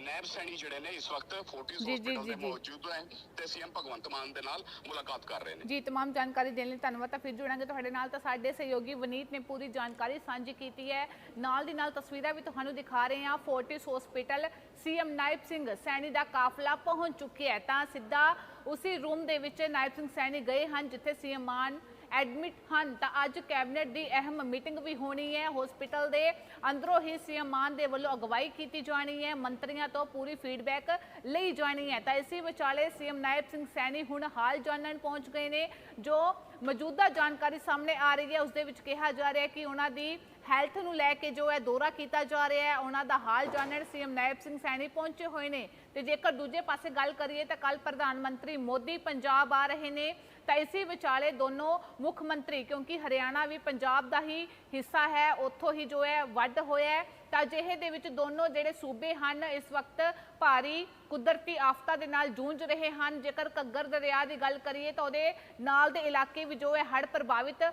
ਨੈਬ ਸੈਣੀ ਜਿਹੜੇ ਨੇ ਇਸ ਵਕਤ ਫੋਰਟਿਸ ਜੀ, ਜੀ, ਹਸਪੀਟਲ ਜੀ, ਦੇ ਜੀ। ਮੌਜੂਦ ਹੈ ਤੇ ਸੀਐਮ ਭਗਵੰਤ ਮਾਨ ਦੇ ਨਾਲ ਮੁਲਾਕਾਤ ਕਰ ਰਹੇ ਨੇ ਜੀ तमाम ਜਾਣਕਾਰੀ ਦੇਣ ਲਈ ਧੰਨਵਾਦ ਤਾਂ ਫਿਰ ਜੁੜਾਂਗੇ ਤੁਹਾਡੇ ਨਾਲ ਤਾਂ ਸਾਡੇ ਸਹਿਯੋਗੀ ਵਨੀਤ ਨੇ ਪੂਰੀ ਜਾਣਕਾਰੀ ਸਾਂਝੀ ਕੀਤੀ ਹੈ ਨਾਲ ਦੀ ਨਾਲ ਤਸਵੀਰਾਂ ਵੀ ਤੁਹਾਨੂੰ ਦਿਖਾ ਰਹੇ ਹਾਂ Fortis hospital CM Nayab Singh Saini ਦਾ ਕਾਫਲਾ ਪਹੁੰਚ ਚੁੱਕਿਆ ਹੈ ਤਾਂ ਸਿੱਧਾ ਉਸੇ ਰੂਮ ਦੇ ਵਿੱਚ ਨਾਇਬ ਸਿੰਘ ਸੈਣੀ ਗਏ ਹਨ, ਜਿੱਥੇ ਸੀਐਮ ਮਾਨ ਐਡਮਿਟ ਹਨ। ਤਾਂ ਅੱਜ ਕੈਬਨਿਟ ਦੀ ਅਹਿਮ ਮੀਟਿੰਗ ਵੀ ਹੋਣੀ ਹੈ। ਹਸਪੀਟਲ ਦੇ ਅੰਦਰੋਂ ਹੀ ਸੀਐਮ ਮਾਨ ਦੇ ਵੱਲੋਂ ਅਗਵਾਈ ਕੀਤੀ ਜਾਣੀ ਹੈ। ਮੰਤਰੀਆਂ ਤੋਂ ਪੂਰੀ ਫੀਡਬੈਕ ਲਈ ਜਾਣੀ ਹੈ। ਤਾਂ ਇਸੇ ਵਿਚਾਲੇ ਸੀਐਮ ਨਾਇਬ ਸਿੰਘ ਸੈਣੀ ਹੁਣ ਹਾਲ ਜਾਣਨ ਪਹੁੰਚ ਗਏ ਨੇ, ਜੋ ਮੌਜੂਦਾ ਜਾਣਕਾਰੀ ਸਾਹਮਣੇ ਆ ਰਹੀ ਹੈ। ਉਸ ਦੇ ਵਿੱਚ ਕਿਹਾ ਜਾ ਰਿਹਾ ਹੈ ਕਿ ਉਹਨਾਂ ਦੀ ਹੈਲਥ ਨੂੰ ਲੈ ਕੇ ਜੋ ਹੈ ਦੌਰਾ ਕੀਤਾ ਜਾ ਰਿਹਾ ਹੈ, ਉਹਨਾਂ ਦਾ ਹਾਲ ਜਾਣਨ ਸੀਐਮ ਨਾਇਬ ਸਿੰਘ ਸੈਣੀ ਪਹੁੰਚੇ ਹੋਏ ਨੇ। ਤੇ ਜੇਕਰ ਦੂਜੇ ਪਾਸੇ ਗੱਲ ਕਰੀਏ ਤਾਂ ਕੱਲ ਪ੍ਰਧਾਨ ਮੰਤਰੀ ਮੋਦੀ ਪੰਜਾਬ ਆ ਰਹੇ ਨੇ। ਤਾਂ ਇਸੇ ਵਿਚਾਲੇ ਦੋਨੋਂ ਮੁੱਖ ਮੰਤਰੀ, ਕਿਉਂਕਿ ਹਰਿਆਣਾ ਵੀ ਪੰਜਾਬ ਦਾ ਹੀ ਹਿੱਸਾ ਹੈ, ਉੱਥੋਂ ਹੀ ਜੋ ਹੈ ਵੱਡ ਹੋਇਆ ਹੈ, ਤਾਂ ਅਜਿਹੇ ਦੇ ਵਿੱਚ ਦੋਨੋਂ ਜਿਹੜੇ ਸੂਬੇ ਹਨ, ਇਸ ਵਕਤ ਭਾਰੀ ਕੁਦਰਤੀ ਆਫਤਾਂ ਦੇ ਨਾਲ ਜੂਝ ਰਹੇ ਹਨ। ਜੇਕਰ ਘੱਗਰ ਦਰਿਆ ਦੀ ਗੱਲ ਕਰੀਏ ਤਾਂ ਉਹਦੇ ਨਾਲ ਦੇ ਇਲਾਕੇ ਵੀ ਜੋ ਹੈ ਹੜ੍ਹ ਪ੍ਰਭਾਵਿਤ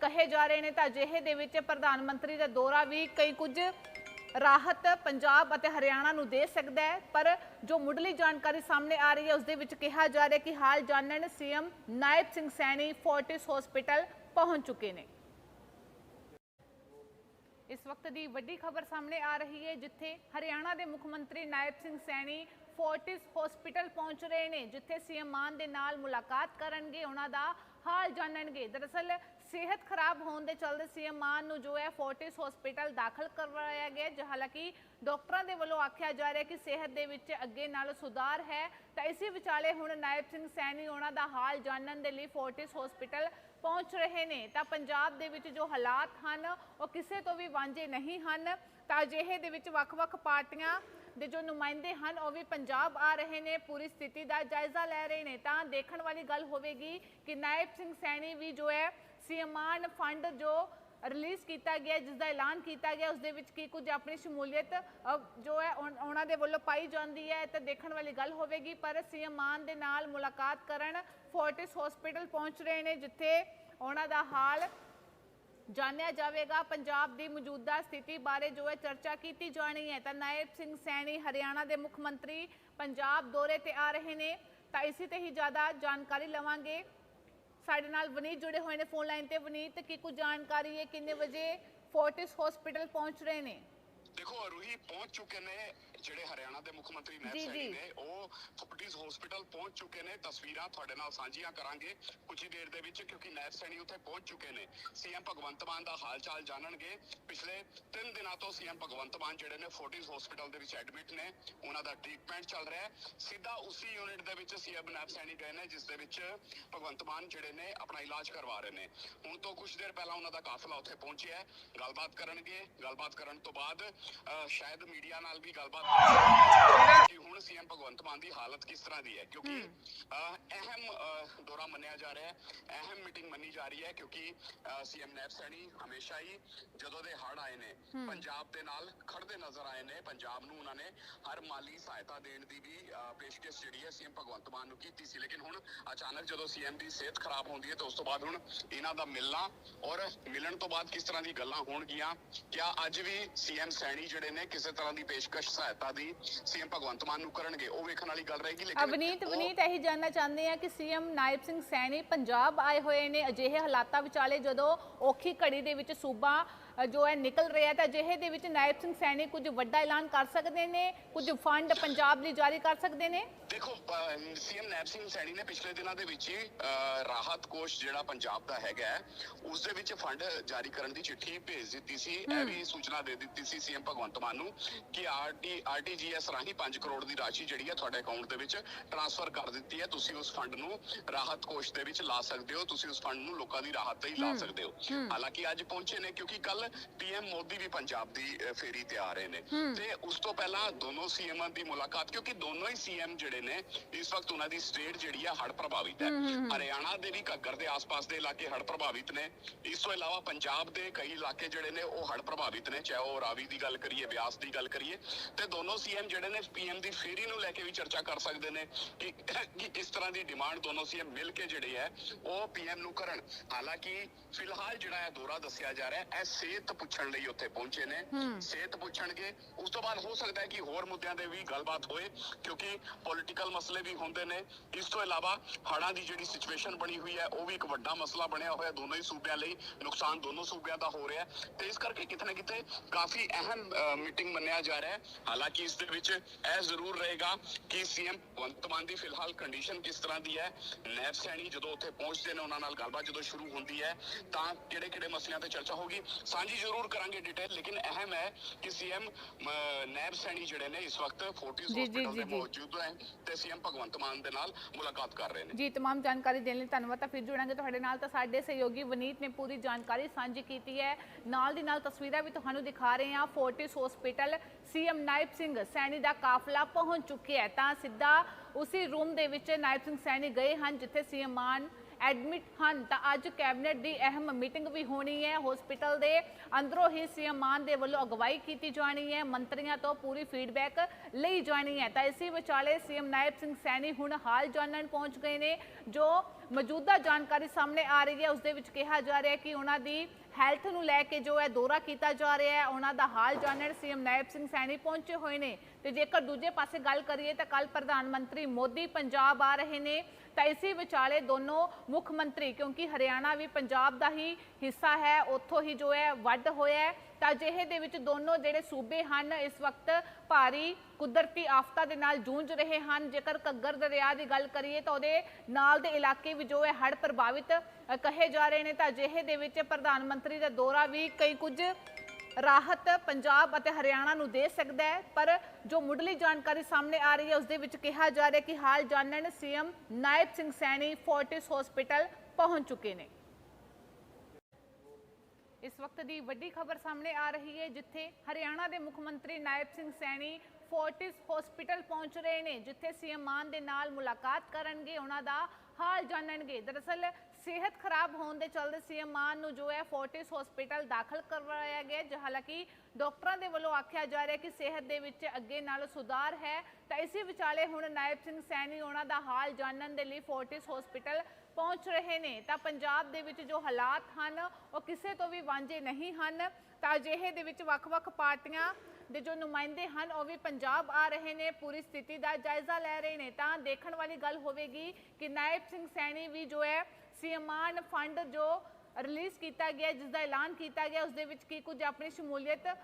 ਕਹੇ ਜਾ ਰਹੇ ਨੇ। ਤਾਂ ਅਜਿਹੇ ਦੇ ਵਿੱਚ ਪ੍ਰਧਾਨ ਮੰਤਰੀ ਦਾ ਦੌਰਾ ਵੀ ਕਈ ਕੁਝ ਰਾਹਤ ਪੰਜਾਬ ਅਤੇ ਹਰਿਆਣਾ ਨੂੰ ਦੇ ਸਕਦਾ ਹੈ, ਪਰ ਜੋ ਮੁੱਢਲੀ ਜਾਣਕਾਰੀ ਸਾਹਮਣੇ ਆ ਰਹੀ ਹੈ ਉਸ ਦੇ ਵਿੱਚ ਕਿਹਾ ਜਾ ਰਿਹਾ ਕਿ ਹਾਲ ਜਾਣਨ CM Nayab Singh Saini Fortis hospital ਪਹੁੰਚ ਚੁੱਕੇ ਨੇ। ਇਸ ਵਕਤ ਦੀ ਵੱਡੀ ਖਬਰ ਸਾਹਮਣੇ ਆ ਰਹੀ ਹੈ, ਜਿੱਥੇ ਹਰਿਆਣਾ ਦੇ ਮੁੱਖ ਮੰਤਰੀ ਨਾਇਬ ਸਿੰਘ ਸੈਣੀ ਫੋਰਟਿਸ ਹਸਪੀਟਲ ਪਹੁੰਚ ਰਹੇ ਨੇ, ਜਿੱਥੇ ਸੀਐਮ ਮਾਨ ਦੇ ਨਾਲ ਮੁਲਾਕਾਤ ਕਰਨਗੇ, ਉਹਨਾਂ ਦਾ ਹਾਲ ਜਾਣਨਗੇ। ਦਰਅਸਲ ਸਿਹਤ ਖਰਾਬ ਹੋਣ ਦੇ ਚਲਦੇ ਸੀਐਮ ਮਾਨ ਨੂੰ ਜੋ ਹੈ ਫੋਰਟਿਸ ਹਸਪੀਟਲ ਦਾਖਲ ਕਰਵਾਇਆ ਗਿਆ ਹੈ। ਹਾਲਾਂਕਿ ਡਾਕਟਰਾਂ ਦੇ ਵੱਲੋਂ ਆਖਿਆ ਜਾ ਰਿਹਾ ਕਿ ਸਿਹਤ ਦੇ ਵਿੱਚ ਅੱਗੇ ਨਾਲ ਸੁਧਾਰ ਹੈ। ਤਾਂ ਇਸੇ ਵਿਚਾਲੇ ਹੁਣ ਨਾਇਬ ਸਿੰਘ ਸੈਣੀ ਉਹਨਾਂ ਦਾ ਹਾਲ ਜਾਣਨ ਦੇ ਲਈ ਫੋਰਟਿਸ ਹਸਪੀਟਲ ਪਹੁੰਚ ਰਹੇ ਨੇ। ਤਾਂ ਪੰਜਾਬ ਦੇ ਵਿੱਚ ਜੋ ਹਾਲਾਤ ਹਨ, ਉਹ ਕਿਸੇ ਤੋਂ ਵੀ ਵਾਂਝੇ ਨਹੀਂ ਹਨ। ਤਾਂ ਅਜਿਹੇ ਦੇ ਵਿੱਚ ਵੱਖ-ਵੱਖ ਪਾਰਟੀਆਂ ਦੇ ਜੋ ਨੁਮਾਇੰਦੇ ਹਨ, ਉਹ ਵੀ ਪੰਜਾਬ ਆ ਰਹੇ ਨੇ, ਪੂਰੀ ਸਥਿਤੀ ਦਾ ਜਾਇਜ਼ਾ ਲੈ ਰਹੇ ਨੇ। ਤਾਂ ਦੇਖਣ ਵਾਲੀ ਗੱਲ ਹੋਵੇਗੀ ਕਿ ਨਾਇਬ ਸਿੰਘ ਸੈਣੀ ਵੀ ਜੋ ਹੈ, ਸੀਐਮਾਨ ਫੰਡ ਜੋ ਰਿਲੀਜ਼ ਕੀਤਾ ਗਿਆ ਜਿਸ ਦਾ ਐਲਾਨ ਕੀਤਾ ਗਿਆ ਉਸ ਦੇ ਵਿੱਚ ਕੀ ਕੁਝ ਆਪਣੀ ਸ਼ਮੂਲੀਅਤ ਜੋ ਹੈ, ਉਨ- ਉਹਨਾਂ ਦੇ ਵੱਲੋਂ ਪਾਈ ਜਾਂਦੀ ਹੈ ਤਾਂ ਦੇਖਣ ਵਾਲੀ ਗੱਲ ਹੋਵੇਗੀ। ਪਰ ਸੀਐਮ ਮਾਨ ਦੇ ਨਾਲ ਮੁਲਾਕਾਤ ਕਰਨ ਫੋਰਟਿਸ ਹਸਪੀਟਲ ਪਹੁੰਚ ਰਹੇ ਨੇ, ਜਿੱਥੇ ਉਹਨਾਂ ਦਾ ਹਾਲ ਜਾਣਿਆ ਜਾਵੇਗਾ ਪੰਜਾਬ ਦੀ ਮੌਜੂਦਾ ਸਥਿਤੀ ਬਾਰੇ ਜੋ ਹੈ ਚਰਚਾ ਕੀਤੀ ਜਾਣੀ ਹੈ। ਤਾਂ ਨਾਇਬ ਸਿੰਘ ਸੈਣੀ ਹਰਿਆਣਾ ਦੇ ਮੁੱਖ ਮੰਤਰੀ ਪੰਜਾਬ ਦੌਰੇ ਤੇ ਆ ਰਹੇ ਨੇ। ਤਾਂ ਇਸੇ ਤੇ ਹੀ ਜ਼ਿਆਦਾ ਜਾਣਕਾਰੀ ਲਵਾਂਗੇ। ਸਾਡੇ ਨਾਲ ਵਨੀਤ ਜੁੜੇ ਹੋਏ ਨੇ ਫੋਨ ਲਾਈਨ ਤੇ। ਵਨੀਤ, ਕੀ ਕੁਝ ਜਾਣਕਾਰੀ ਹੈ? ਕਿੰਨੇ ਵਜੇ ਫੋਰਟਿਸ ਹਸਪੀਟਲ ਪਹੁੰਚ ਰਹੇ ਨੇ? ਦੇਖੋ ਰੂਹੀ ਪਹੁੰਚ ਚੁੱਕੇ ਨੇ। ਜਿਹੜੇ ਹਰਿਆਣਾ ਦੇ ਮੁੱਖ ਮੰਤਰੀ ਨੈਬ ਸੈਣੀ। ਨੇ ਉਹ ਫੋਰਟਿਸ ਹਸਪੀਟਲ ਪਹੁੰਚ ਚੁੱਕੇ ਨੇ। ਤਸਵੀਰਾਂ ਤੁਹਾਡੇ ਨਾਲ ਸਾਂਝੀਆਂ ਕਰਾਂਗੇ ਕੁਝ ਹੀ ਦੇਰ ਦੇ ਵਿੱਚ ਕਿਉਂਕਿ ਨੈਬ ਸੈਣੀ ਉੱਥੇ ਪਹੁੰਚ ਚੁੱਕੇ ਨੇ। ਸੀਐਮ ਭਗਵੰਤ ਮਾਨ ਦਾ ਹਾਲ ਚਾਲ ਜਾਣਨਗੇ। ਪਿਛਲੇ 3 ਦਿਨਾਂ ਤੋਂ ਸੀਐਮ ਭਗਵੰਤ ਮਾਨ ਜਿਹੜੇ ਨੇ ਫੋਰਟਿਸ ਹਸਪੀਟਲ ਦੇ ਵਿੱਚ ਐਡਮਿਟ ਨੇ। ਉਹਨਾਂ ਦਾ ਟ੍ਰੀਟਮੈਂਟ ਚੱਲ ਰਿਹਾ ਹੈ। ਸਿੱਧਾ ਉਸੇ ਯੂਨਿਟ ਦੇ ਵਿੱਚ ਸੀਐਮ ਨੈਬ ਸੈਣੀ ਗਏ ਨੇ ਜਿਸ ਦੇ ਵਿੱਚ ਭਗਵੰਤ ਮਾਨ ਜਿਹੜੇ ਨੇ ਆਪਣਾ ਇਲਾਜ ਕਰਵਾ ਰਹੇ ਨੇ। ਹੁਣ ਤੋਂ ਕੁਝ ਦੇਰ ਪਹਿਲਾਂ ਉਹਨਾਂ ਦਾ ਕਾਫਲਾ ਉੱਥੇ ਪਹੁੰਚਿਆ ਹੈ। ਗੱਲਬਾਤ ਕਰਨਗੇ। ਗੱਲਬਾਤ ਕਰਨ ਤੋਂ ਬਾਅਦ ਸ਼ਾਇਦ ਮੀਡੀਆ ਨਾਲ ਵੀ ਗੱਲਬਾਤ ਹੁਣ ਸੀਐਮ ਭਗਵੰਤ ਮਾਨ ਦੀ ਹਾਲਤ ਕਿਸ ਤਰ੍ਹਾਂ ਦੀ ਹੈ? ਕਿਉਂਕਿ ਅਹ, ਅਹਿਮ ਅਹ, ਦੌਰਾ ਮੰਨਿਆ ਜਾ ਰਿਹਾ ਹੈ। ਅਹਿਮ ਮੀਟਿੰਗ ਮੰਨੀ ਜਾ ਰਹੀ ਹੈ ਕਿਉਂਕਿ ਸੀਐਮ ਨੈਬ ਸੈਣੀ ਹਮੇਸ਼ਾ ਹੀ ਜਦੋਂ ਦੇ ਹੜ੍ਹ ਆਏ ਨੇ ਪੰਜਾਬ ਦੇ ਨਾਲ ਖੜਦੇ ਨਜ਼ਰ ਆਏ ਨੇ। ਪੰਜਾਬ ਨੂੰ ਉਹਨਾਂ ਨੇ ਹਰ ਮਾਲੀ ਸਹਾਇਤਾ ਦੇਣ ਦੀ ਵੀ ਅਹ, ਪੇਸ਼ਕਸ਼ ਜਿਹੜੀ ਹੈ ਸੀਐਮ ਭਗਵੰਤ ਮਾਨ ਨੂੰ ਕੀਤੀ ਸੀ। ਲੇਕਿਨ ਹੁਣ ਅਚਾਨਕ ਜਦੋਂ ਸੀਐਮ ਦੀ ਸਿਹਤ ਖਰਾਬ ਹੁੰਦੀ ਹੈ ਤਾਂ ਉਸ ਤੋਂ ਬਾਅਦ ਹੁਣ ਇਹਨਾਂ ਦਾ ਮਿਲਣਾ ਔਰ ਮਿਲਣ ਤੋਂ ਬਾਅਦ ਕਿਸ ਤਰ੍ਹਾਂ ਦੀ ਗੱਲਾਂ ਹੋਣਗੀਆਂ? ਕਿਆ ਅੱਜ ਵੀ ਸੀਐਮ ਸੈਣੀ ਜਿਹੜੇ ਨੇ ਕਿਸੇ ਤਰ੍ਹਾਂ ਦੀ ਪੇਸ਼ਕਸ਼ ਸਹਾਇਤਾ ਦੀ ਸੀਐਮ ਭਗਵੰਤ ਮਾਨ ਨੂੰ ਕਰਨਗੇ ਉਹ ਵੇਖਣ ਵਾਲੀ ਗੱਲ ਰਹੇਗੀ ਲੇਕਿਨ ਅਵਨੀਤ ਵਨੀਤ ਇਹੀ ਜਾਨਣਾ ਚਾਹੁੰਦੇ ਆ ਕਿ ਸੀਐਮ ਨਾਇਬ ਸਿੰਘ ਸੈਣੀ ਪੰਜਾਬ ਆਏ ਹੋਏ ਨੇ ਅਜਿਹੇ ਹਾਲਾਤਾਂ ਵਿਚਾਲੇ ਜਦੋਂ ਔਖੀ ਘੜੀ ਦੇ ਵਿੱਚ ਸੂਬਾ ਜੋ ਹੈ ਨਿਕਲ ਰਿਹਾ ਤਾਂ ਅਜਿਹੇ ਦੇ ਵਿੱਚ ਨਾਇਬ ਸਿੰਘ ਸੈਣੀ ਕੁਝ ਵੱਡਾ ਐਲਾਨ ਕਰ ਸਕਦੇ ਨੇ ਕੁਝ ਫੰਡ ਪੰਜਾਬ ਲਈ ਜਾਰੀ ਕਰ ਸਕਦੇ ਨੇ? ਦੇਖੋ ਸੀਐਮ ਨੈਬ ਸਿੰਘ ਸੈਣੀ ਨੇ ਪਿਛਲੇ ਦਿਨਾਂ ਦੇ ਵਿੱਚ ਹੀ ਰਾਹਤ ਕੋਸ਼ ਜਿਹੜਾ ਪੰਜਾਬ ਦਾ ਹੈਗਾ ਹੈ, ਉਸ ਦੇ ਵਿੱਚ ਫੰਡ ਜਾਰੀ ਕਰਨ ਦੀ ਚਿੱਠੀ ਭੇਜ ਦਿੱਤੀ ਸੀ। ਇਹ ਵੀ ਸੂਚਨਾ ਦੇ ਦਿੱਤੀ ਸੀ ਸੀਐਮ ਭਗਵੰਤ ਮਾਨ ਨੂੰ ਕਿ ਆਰਟੀ ਆਰਟੀਜੀਐਸ ਰਾਹੀਂ 5 ਕਰੋੜ ਦੀ ਰਾਸ਼ੀ ਜਿਹੜੀ ਹੈ ਤੁਹਾਡੇ ਅਕਾਊਂਟ ਦੇ ਵਿੱਚ ਟ੍ਰਾਂਸਫਰ ਕਰ ਦਿੱਤੀ ਹੈ। ਤੁਸੀਂ ਉਸ ਫੰਡ ਨੂੰ ਰਾਹਤ ਕੋਸ਼ ਦੇ ਵਿੱਚ ਲਾ ਸਕਦੇ ਹੋ। ਤੁਸੀਂ ਉਸ ਫੰਡ ਨੂੰ ਲੋਕਾਂ ਦੀ ਰਾਹਤ ਲਈ ਲਾ ਸਕਦੇ ਹੋ। ਹਾਲਾਂਕਿ ਅੱਜ ਪਹੁੰਚੇ ਨੇ ਕਿਉਂਕਿ ਕੱਲ ਪੀਐਮ ਮੋਦੀ ਵੀ ਪੰਜਾਬ ਦੀ ਫੇਰੀ ਤੇ ਆ ਰਹੇ ਨੇ। ਤੇ ਉਸ ਤੋਂ ਪਹਿਲਾਂ ਦੋਨੋਂ ਸੀਐਮਾਂ ਦੀ ਮੁਲਾਕਾਤ ਕਿਉਂਕਿ ਦੋਨੋਂ ਹੀ ਸੀਐਮ ਜਿਹੜੇ ਨੇ ਇਸ ਵਕਤ ਉਹਨਾਂ ਦੀ ਸਟੇਟ ਜਿਹੜੀ ਆ ਹੜ੍ਹ ਪ੍ਰਭਾਵਿਤ ਹੈ। ਹਰਿਆਣਾ ਦੇ ਵੀ ਘੱਗਰ ਦੇ ਆਸ-ਪਾਸ ਦੇ ਇਲਾਕੇ ਹੜ੍ਹ ਪ੍ਰਭਾਵਿਤ ਨੇ। ਇਸ ਤੋਂ ਇਲਾਵਾ ਪੰਜਾਬ ਦੇ ਕਈ ਇਲਾਕੇ ਜਿਹੜੇ ਨੇ ਉਹ ਹੜ੍ਹ ਪ੍ਰਭਾਵਿਤ ਨੇ। ਚਾਹੇ ਉਹ ਰਾਵੀ ਦੀ ਗੱਲ ਕਰੀਏ ਬਿਆਸ ਦੀ ਗੱਲ ਕਰੀਏ। ਤੇ ਦੋਨੋਂ ਸੀਐਮ ਜਿਹੜੇ ਨੇ ਪੀਐਮ ਦੀ ਫੇਰੀ ਨੂੰ ਲੈ ਕੇ ਵੀ ਚਰਚਾ ਕਰ ਸਕਦੇ ਨੇ ਕਿ ਕਿਸ ਤਰ੍ਹਾਂ ਦੀ ਡਿਮਾਂਡ ਦੋਨੋਂ ਸੀਐਮ ਮਿਲ ਕੇ ਜਿਹੜੇ ਹੈ ਉਹ ਪੀਐਮ ਨੂੰ ਕਰਨ। ਹਾਲਾਂਕਿ ਫਿਲਹਾਲ ਜਿਹੜਾ ਹੈ ਦੌਰਾ ਦੱਸਿਆ ਜਾ ਰਿਹਾ ਹੈ ਇਹ ਸਿਹਤ ਪੁੱਛਣ ਲਈ ਉੱਥੇ ਪਹੁੰਚੇ ਨੇ। ਸਿਹਤ ਪੁੱਛਣਗੇ। ਉਸ ਤੋਂ ਬਾਅਦ ਹੋ ਸਕਦਾ ਹੈ ਕਿ ਹੋਰ ਮੁੱਦਿਆਂ ਦੇ ਵੀ ਗੱਲਬਾਤ ਹੋਏ ਕਿਉਂਕਿ ਪੋਲਿਟੀਕਲ ਮਸਲੇ ਵੀ ਹੁੰਦੇ ਨੇ। ਇਸ ਤੋਂ ਇਲਾਵਾ ਹੜ੍ਹਾਂ ਦੀ ਜਿਹੜੀ ਸਿਚੁਏਸ਼ਨ ਬਣੀ ਹੋਈ ਹੈ ਉਹ ਵੀ ਇੱਕ ਵੱਡਾ ਮਸਲਾ ਬਣਿਆ ਹੋਇਆ ਦੋਨੋਂ ਹੀ ਸੂਬਿਆਂ ਲਈ। ਨੁਕਸਾਨ ਦੋਨੋਂ ਸੂਬਿਆਂ ਦਾ ਹੋ ਰਿਹਾ ਤੇ ਇਸ ਕਰਕੇ ਕਿਤੇ ਨਾ ਕਿਤੇ ਕਾਫੀ ਅਹਿਮ ਮੀਟਿੰਗ ਮੰਨਿਆ ਜਾ ਰਿਹਾ ਹੈ। ਹਾਲਾਂਕਿ ਇਸ ਦੇ ਵਿੱਚ ਇਹ ਜ਼ਰੂਰ ਰਹੇਗਾ ਕਿ ਸੀਐਮ ਭਗਵੰਤ ਮਾਨ ਦੀ ਫਿਲਹਾਲ ਕੰਡੀਸ਼ਨ ਕਿਸ ਤਰ੍ਹਾਂ ਦੀ ਹੈ। ਨੈਬ ਸੈਣੀ ਜਦੋਂ ਉੱਥੇ ਪਹੁੰਚਦੇ ਨੇ ਉਹਨਾਂ ਨਾਲ ਗੱਲਬਾਤ ਜਦੋਂ ਸ਼ੁਰੂ ਹੁੰਦੀ ਹੈ ਤਾਂ ਕਿਹੜੇ ਕਿਹੜੇ ਮਸਲਿਆਂ ਤੇ ਚਰਚਾ ਹੋਗੀ ਸਾਂਝੀ ਜ਼ਰੂਰ ਕਰਾਂਗੇ ਡਿਟੇਲ ਲੇਕਿਨ ਅਹਿਮ ਹੈ ਕਿ ਸੀਐਮ ਨੈਬ ਸੈਣੀ ਜਿਹੜੇ ਨੇ ਇਸ ਵਕਤ ਫੋਰਟਿਸ ਹਸਪੀਟਲ ਦੇ। ਮੌਜੂਦ ਹੈ ਤੇ ਸੀਐਮ ਭਗਵੰਤ ਮਾਨ ਦੇ ਨਾਲ ਮੁਲਾਕਾਤ ਕਰ ਰਹੇ ਨੇ ਜੀ तमाम ਜਾਣਕਾਰੀ ਦੇਣ ਲਈ ਧੰਨਵਾਦ ਤਾਂ ਫਿਰ ਜੁੜਾਂਗੇ ਤੁਹਾਡੇ ਨਾਲ ਤਾਂ ਸਾਡੇ ਸਹਿਯੋਗੀ ਵਨੀਤ ਨੇ ਪੂਰੀ ਜਾਣਕਾਰੀ ਸਾਂਝੀ ਕੀਤੀ ਹੈ ਨਾਲ ਦੀ ਨਾਲ ਤਸਵੀਰਾਂ ਵੀ ਤੁਹਾਨੂੰ ਦਿਖਾ ਰਹੇ ਹਾਂ Fortis hospital CM Nayab Singh Saini ਦਾ ਕਾਫਲਾ ਪਹੁੰਚ ਚੁੱਕਿਆ ਹੈ ਤਾਂ ਸਿੱਧਾ ਉਸੇ ਰੂਮ ਦੇ ਵਿੱਚ ਨਾਇਬ ਸਿੰਘ ਸੈਣੀ ਗਏ ਹਨ ਜਿੱਥੇ ਸੀਐਮ ਮਾਨ ਐਡਮਿਟ ਹਨ ਤਾਂ ਅੱਜ ਕੈਬਨਿਟ ਦੀ ਅਹਿਮ ਮੀਟਿੰਗ ਵੀ ਹੋਣੀ ਹੈ। ਹਸਪੀਟਲ ਦੇ ਅੰਦਰੋਂ ਹੀ ਸੀਐਮ ਮਾਨ ਦੇ ਵੱਲੋਂ ਅਗਵਾਈ ਕੀਤੀ ਜਾਣੀ ਹੈ। ਮੰਤਰੀਆਂ ਤੋਂ ਪੂਰੀ ਫੀਡਬੈਕ ਲਈ ਜਾਣੀ ਹੈ। ਤਾਂ ਇਸੇ ਵਿਚਾਲੇ ਸੀਐਮ ਨਾਇਬ ਸਿੰਘ ਸੈਣੀ ਹੁਣ ਹਾਲ ਜਾਣਨ ਪਹੁੰਚ ਗਏ ਨੇ। ਜੋ ਮੌਜੂਦਾ ਜਾਣਕਾਰੀ ਸਾਹਮਣੇ ਆ ਰਹੀ ਹੈ ਉਸ ਦੇ ਵਿੱਚ ਕਿਹਾ ਜਾ ਰਿਹਾ ਹੈ ਕਿ ਉਹਨਾਂ ਦੀ ਹੈਲਥ ਨੂੰ ਲੈ ਕੇ ਜੋ ਹੈ ਦੌਰਾ ਕੀਤਾ ਜਾ ਰਿਹਾ ਹੈ, ਉਹਨਾਂ ਦਾ ਹਾਲ ਜਾਣਨ ਸੀਐਮ ਨਾਇਬ ਸਿੰਘ ਸੈਣੀ ਪਹੁੰਚੇ ਹੋਏ ਨੇ। ਤੇ ਜੇਕਰ ਦੂਜੇ ਪਾਸੇ ਗੱਲ ਕਰੀਏ ਤਾਂ ਕੱਲ ਪ੍ਰਧਾਨ ਮੰਤਰੀ ਮੋਦੀ ਪੰਜਾਬ ਆ ਰਹੇ ਨੇ। ਤਾਂ ਇਸੇ ਵਿਚਾਲੇ ਦੋਨੋਂ ਮੁੱਖ ਮੰਤਰੀ, ਕਿਉਂਕਿ ਹਰਿਆਣਾ ਵੀ ਪੰਜਾਬ ਦਾ ਹੀ ਹਿੱਸਾ ਹੈ, ਉੱਥੋਂ ਹੀ ਜੋ ਹੈ ਵੱਡ ਹੋਇਆ ਤਾਂ ਅਜਿਹੇ ਦੇ ਵਿੱਚ ਦੋਨੋਂ ਜਿਹੜੇ ਸੂਬੇ ਹਨ, ਇਸ ਵਕਤ ਭਾਰੀ ਕੁਦਰਤੀ ਆਫਤਾਂ ਦੇ ਨਾਲ ਜੂਝ ਰਹੇ ਹਨ। ਜੇਕਰ ਘੱਗਰ ਦਰਿਆ ਦੀ ਗੱਲ ਕਰੀਏ ਤਾਂ ਉਹਦੇ ਨਾਲ ਦੇ ਇਲਾਕੇ ਵੀ ਜੋ ਹੈ ਹੜ੍ਹ ਪ੍ਰਭਾਵਿਤ ਕਹੇ ਜਾ ਰਹੇ ਨੇ। ਤਾਂ ਅਜਿਹੇ ਦੇ ਵਿੱਚ ਪ੍ਰਧਾਨ ਮੰਤਰੀ ਦਾ ਦੌਰਾ ਵੀ ਕਈ ਕੁਝ ਰਾਹਤ ਪੰਜਾਬ ਅਤੇ ਹਰਿਆਣਾ ਨੂੰ ਦੇ ਸਕਦਾ ਹੈ, ਪਰ ਜੋ ਮੁੱਢਲੀ ਜਾਣਕਾਰੀ ਸਾਹਮਣੇ ਆ ਰਹੀ ਹੈ ਉਸ ਦੇ ਵਿੱਚ ਕਿਹਾ ਜਾ ਰਿਹਾ ਕਿ ਹਾਲ ਜਾਣਨ CM Nayab Singh Saini Fortis hospital ਪਹੁੰਚ ਚੁੱਕੇ ਨੇ। ਇਸ ਵਕਤ ਦੀ ਵੱਡੀ ਖਬਰ ਸਾਹਮਣੇ ਆ ਰਹੀ ਹੈ, ਜਿੱਥੇ ਹਰਿਆਣਾ ਦੇ ਮੁੱਖ ਮੰਤਰੀ ਨਾਇਬ ਸਿੰਘ ਸੈਣੀ ਫੋਰਟਿਸ ਹਸਪੀਟਲ ਪਹੁੰਚ ਰਹੇ ਨੇ, ਜਿੱਥੇ ਸੀਐਮ ਮਾਨ ਦੇ ਨਾਲ ਮੁਲਾਕਾਤ ਕਰਨਗੇ, ਉਹਨਾਂ ਦਾ ਹਾਲ ਜਾਣਨਗੇ। ਦਰਅਸਲ ਸਿਹਤ ਖਰਾਬ ਹੋਣ ਦੇ ਚਲਦੇ ਸੀਐਮ ਮਾਨ ਨੂੰ ਜੋ ਹੈ ਫੋਰਟਿਸ ਹਸਪੀਟਲ ਦਾਖਲ ਕਰਵਾਇਆ ਗਿਆ ਹੈ, ਹਾਲਾਂਕਿ ਡਾਕਟਰਾਂ ਦੇ ਵੱਲੋਂ ਆਖਿਆ ਜਾ ਰਿਹਾ ਕਿ ਸਿਹਤ ਦੇ ਵਿੱਚ ਅੱਗੇ ਨਾਲੋਂ ਸੁਧਾਰ ਹੈ। ਤਾਂ ਇਸੇ ਵਿਚਾਲੇ ਹੁਣ ਨਾਇਬ ਸਿੰਘ ਸੈਣੀ ਉਹਨਾਂ ਦਾ ਹਾਲ ਜਾਣਨ ਦੇ ਲਈ ਫੋਰਟਿਸ ਹਸਪੀਟਲ ਪਹੁੰਚ ਰਹੇ ਨੇ। ਤਾਂ ਪੰਜਾਬ ਦੇ ਵਿੱਚ ਜੋ ਹਾਲਾਤ ਹਨ ਉਹ ਕਿਸੇ ਤੋਂ ਵੀ ਵਾਂਝੇ ਨਹੀਂ ਹਨ। ਤਾਂ ਅਜਿਹੇ ਦੇ ਵਿੱਚ ਵੱਖ-ਵੱਖ ਪਾਰਟੀਆਂ ਦੇ ਜੋ ਨੁਮਾਇੰਦੇ ਹਨ ਉਹ ਵੀ ਪੰਜਾਬ ਆ ਰਹੇ ਨੇ ਪੂਰੀ ਸਥਿਤੀ ਦਾ ਜਾਇਜ਼ਾ ਲੈ ਰਹੇ ਨੇ। ਤਾਂ ਦੇਖਣ ਵਾਲੀ ਗੱਲ ਹੋਵੇਗੀ ਕਿ ਨਾਇਬ ਸਿੰਘ ਸੈਣੀ ਵੀ ਜੋ ਹੈ ਸੀਐਮਾਨ ਫੰਡ ਜੋ ਰਿਲੀਜ਼ ਕੀਤਾ ਗਿਆ, ਜਿਸ ਦਾ ਐਲਾਨ ਕੀਤਾ ਗਿਆ, ਉਸ ਦੇ ਵਿੱਚ ਕੀ ਕੁਝ ਆਪਣੀ ਸ਼ਮੂਲੀਅਤ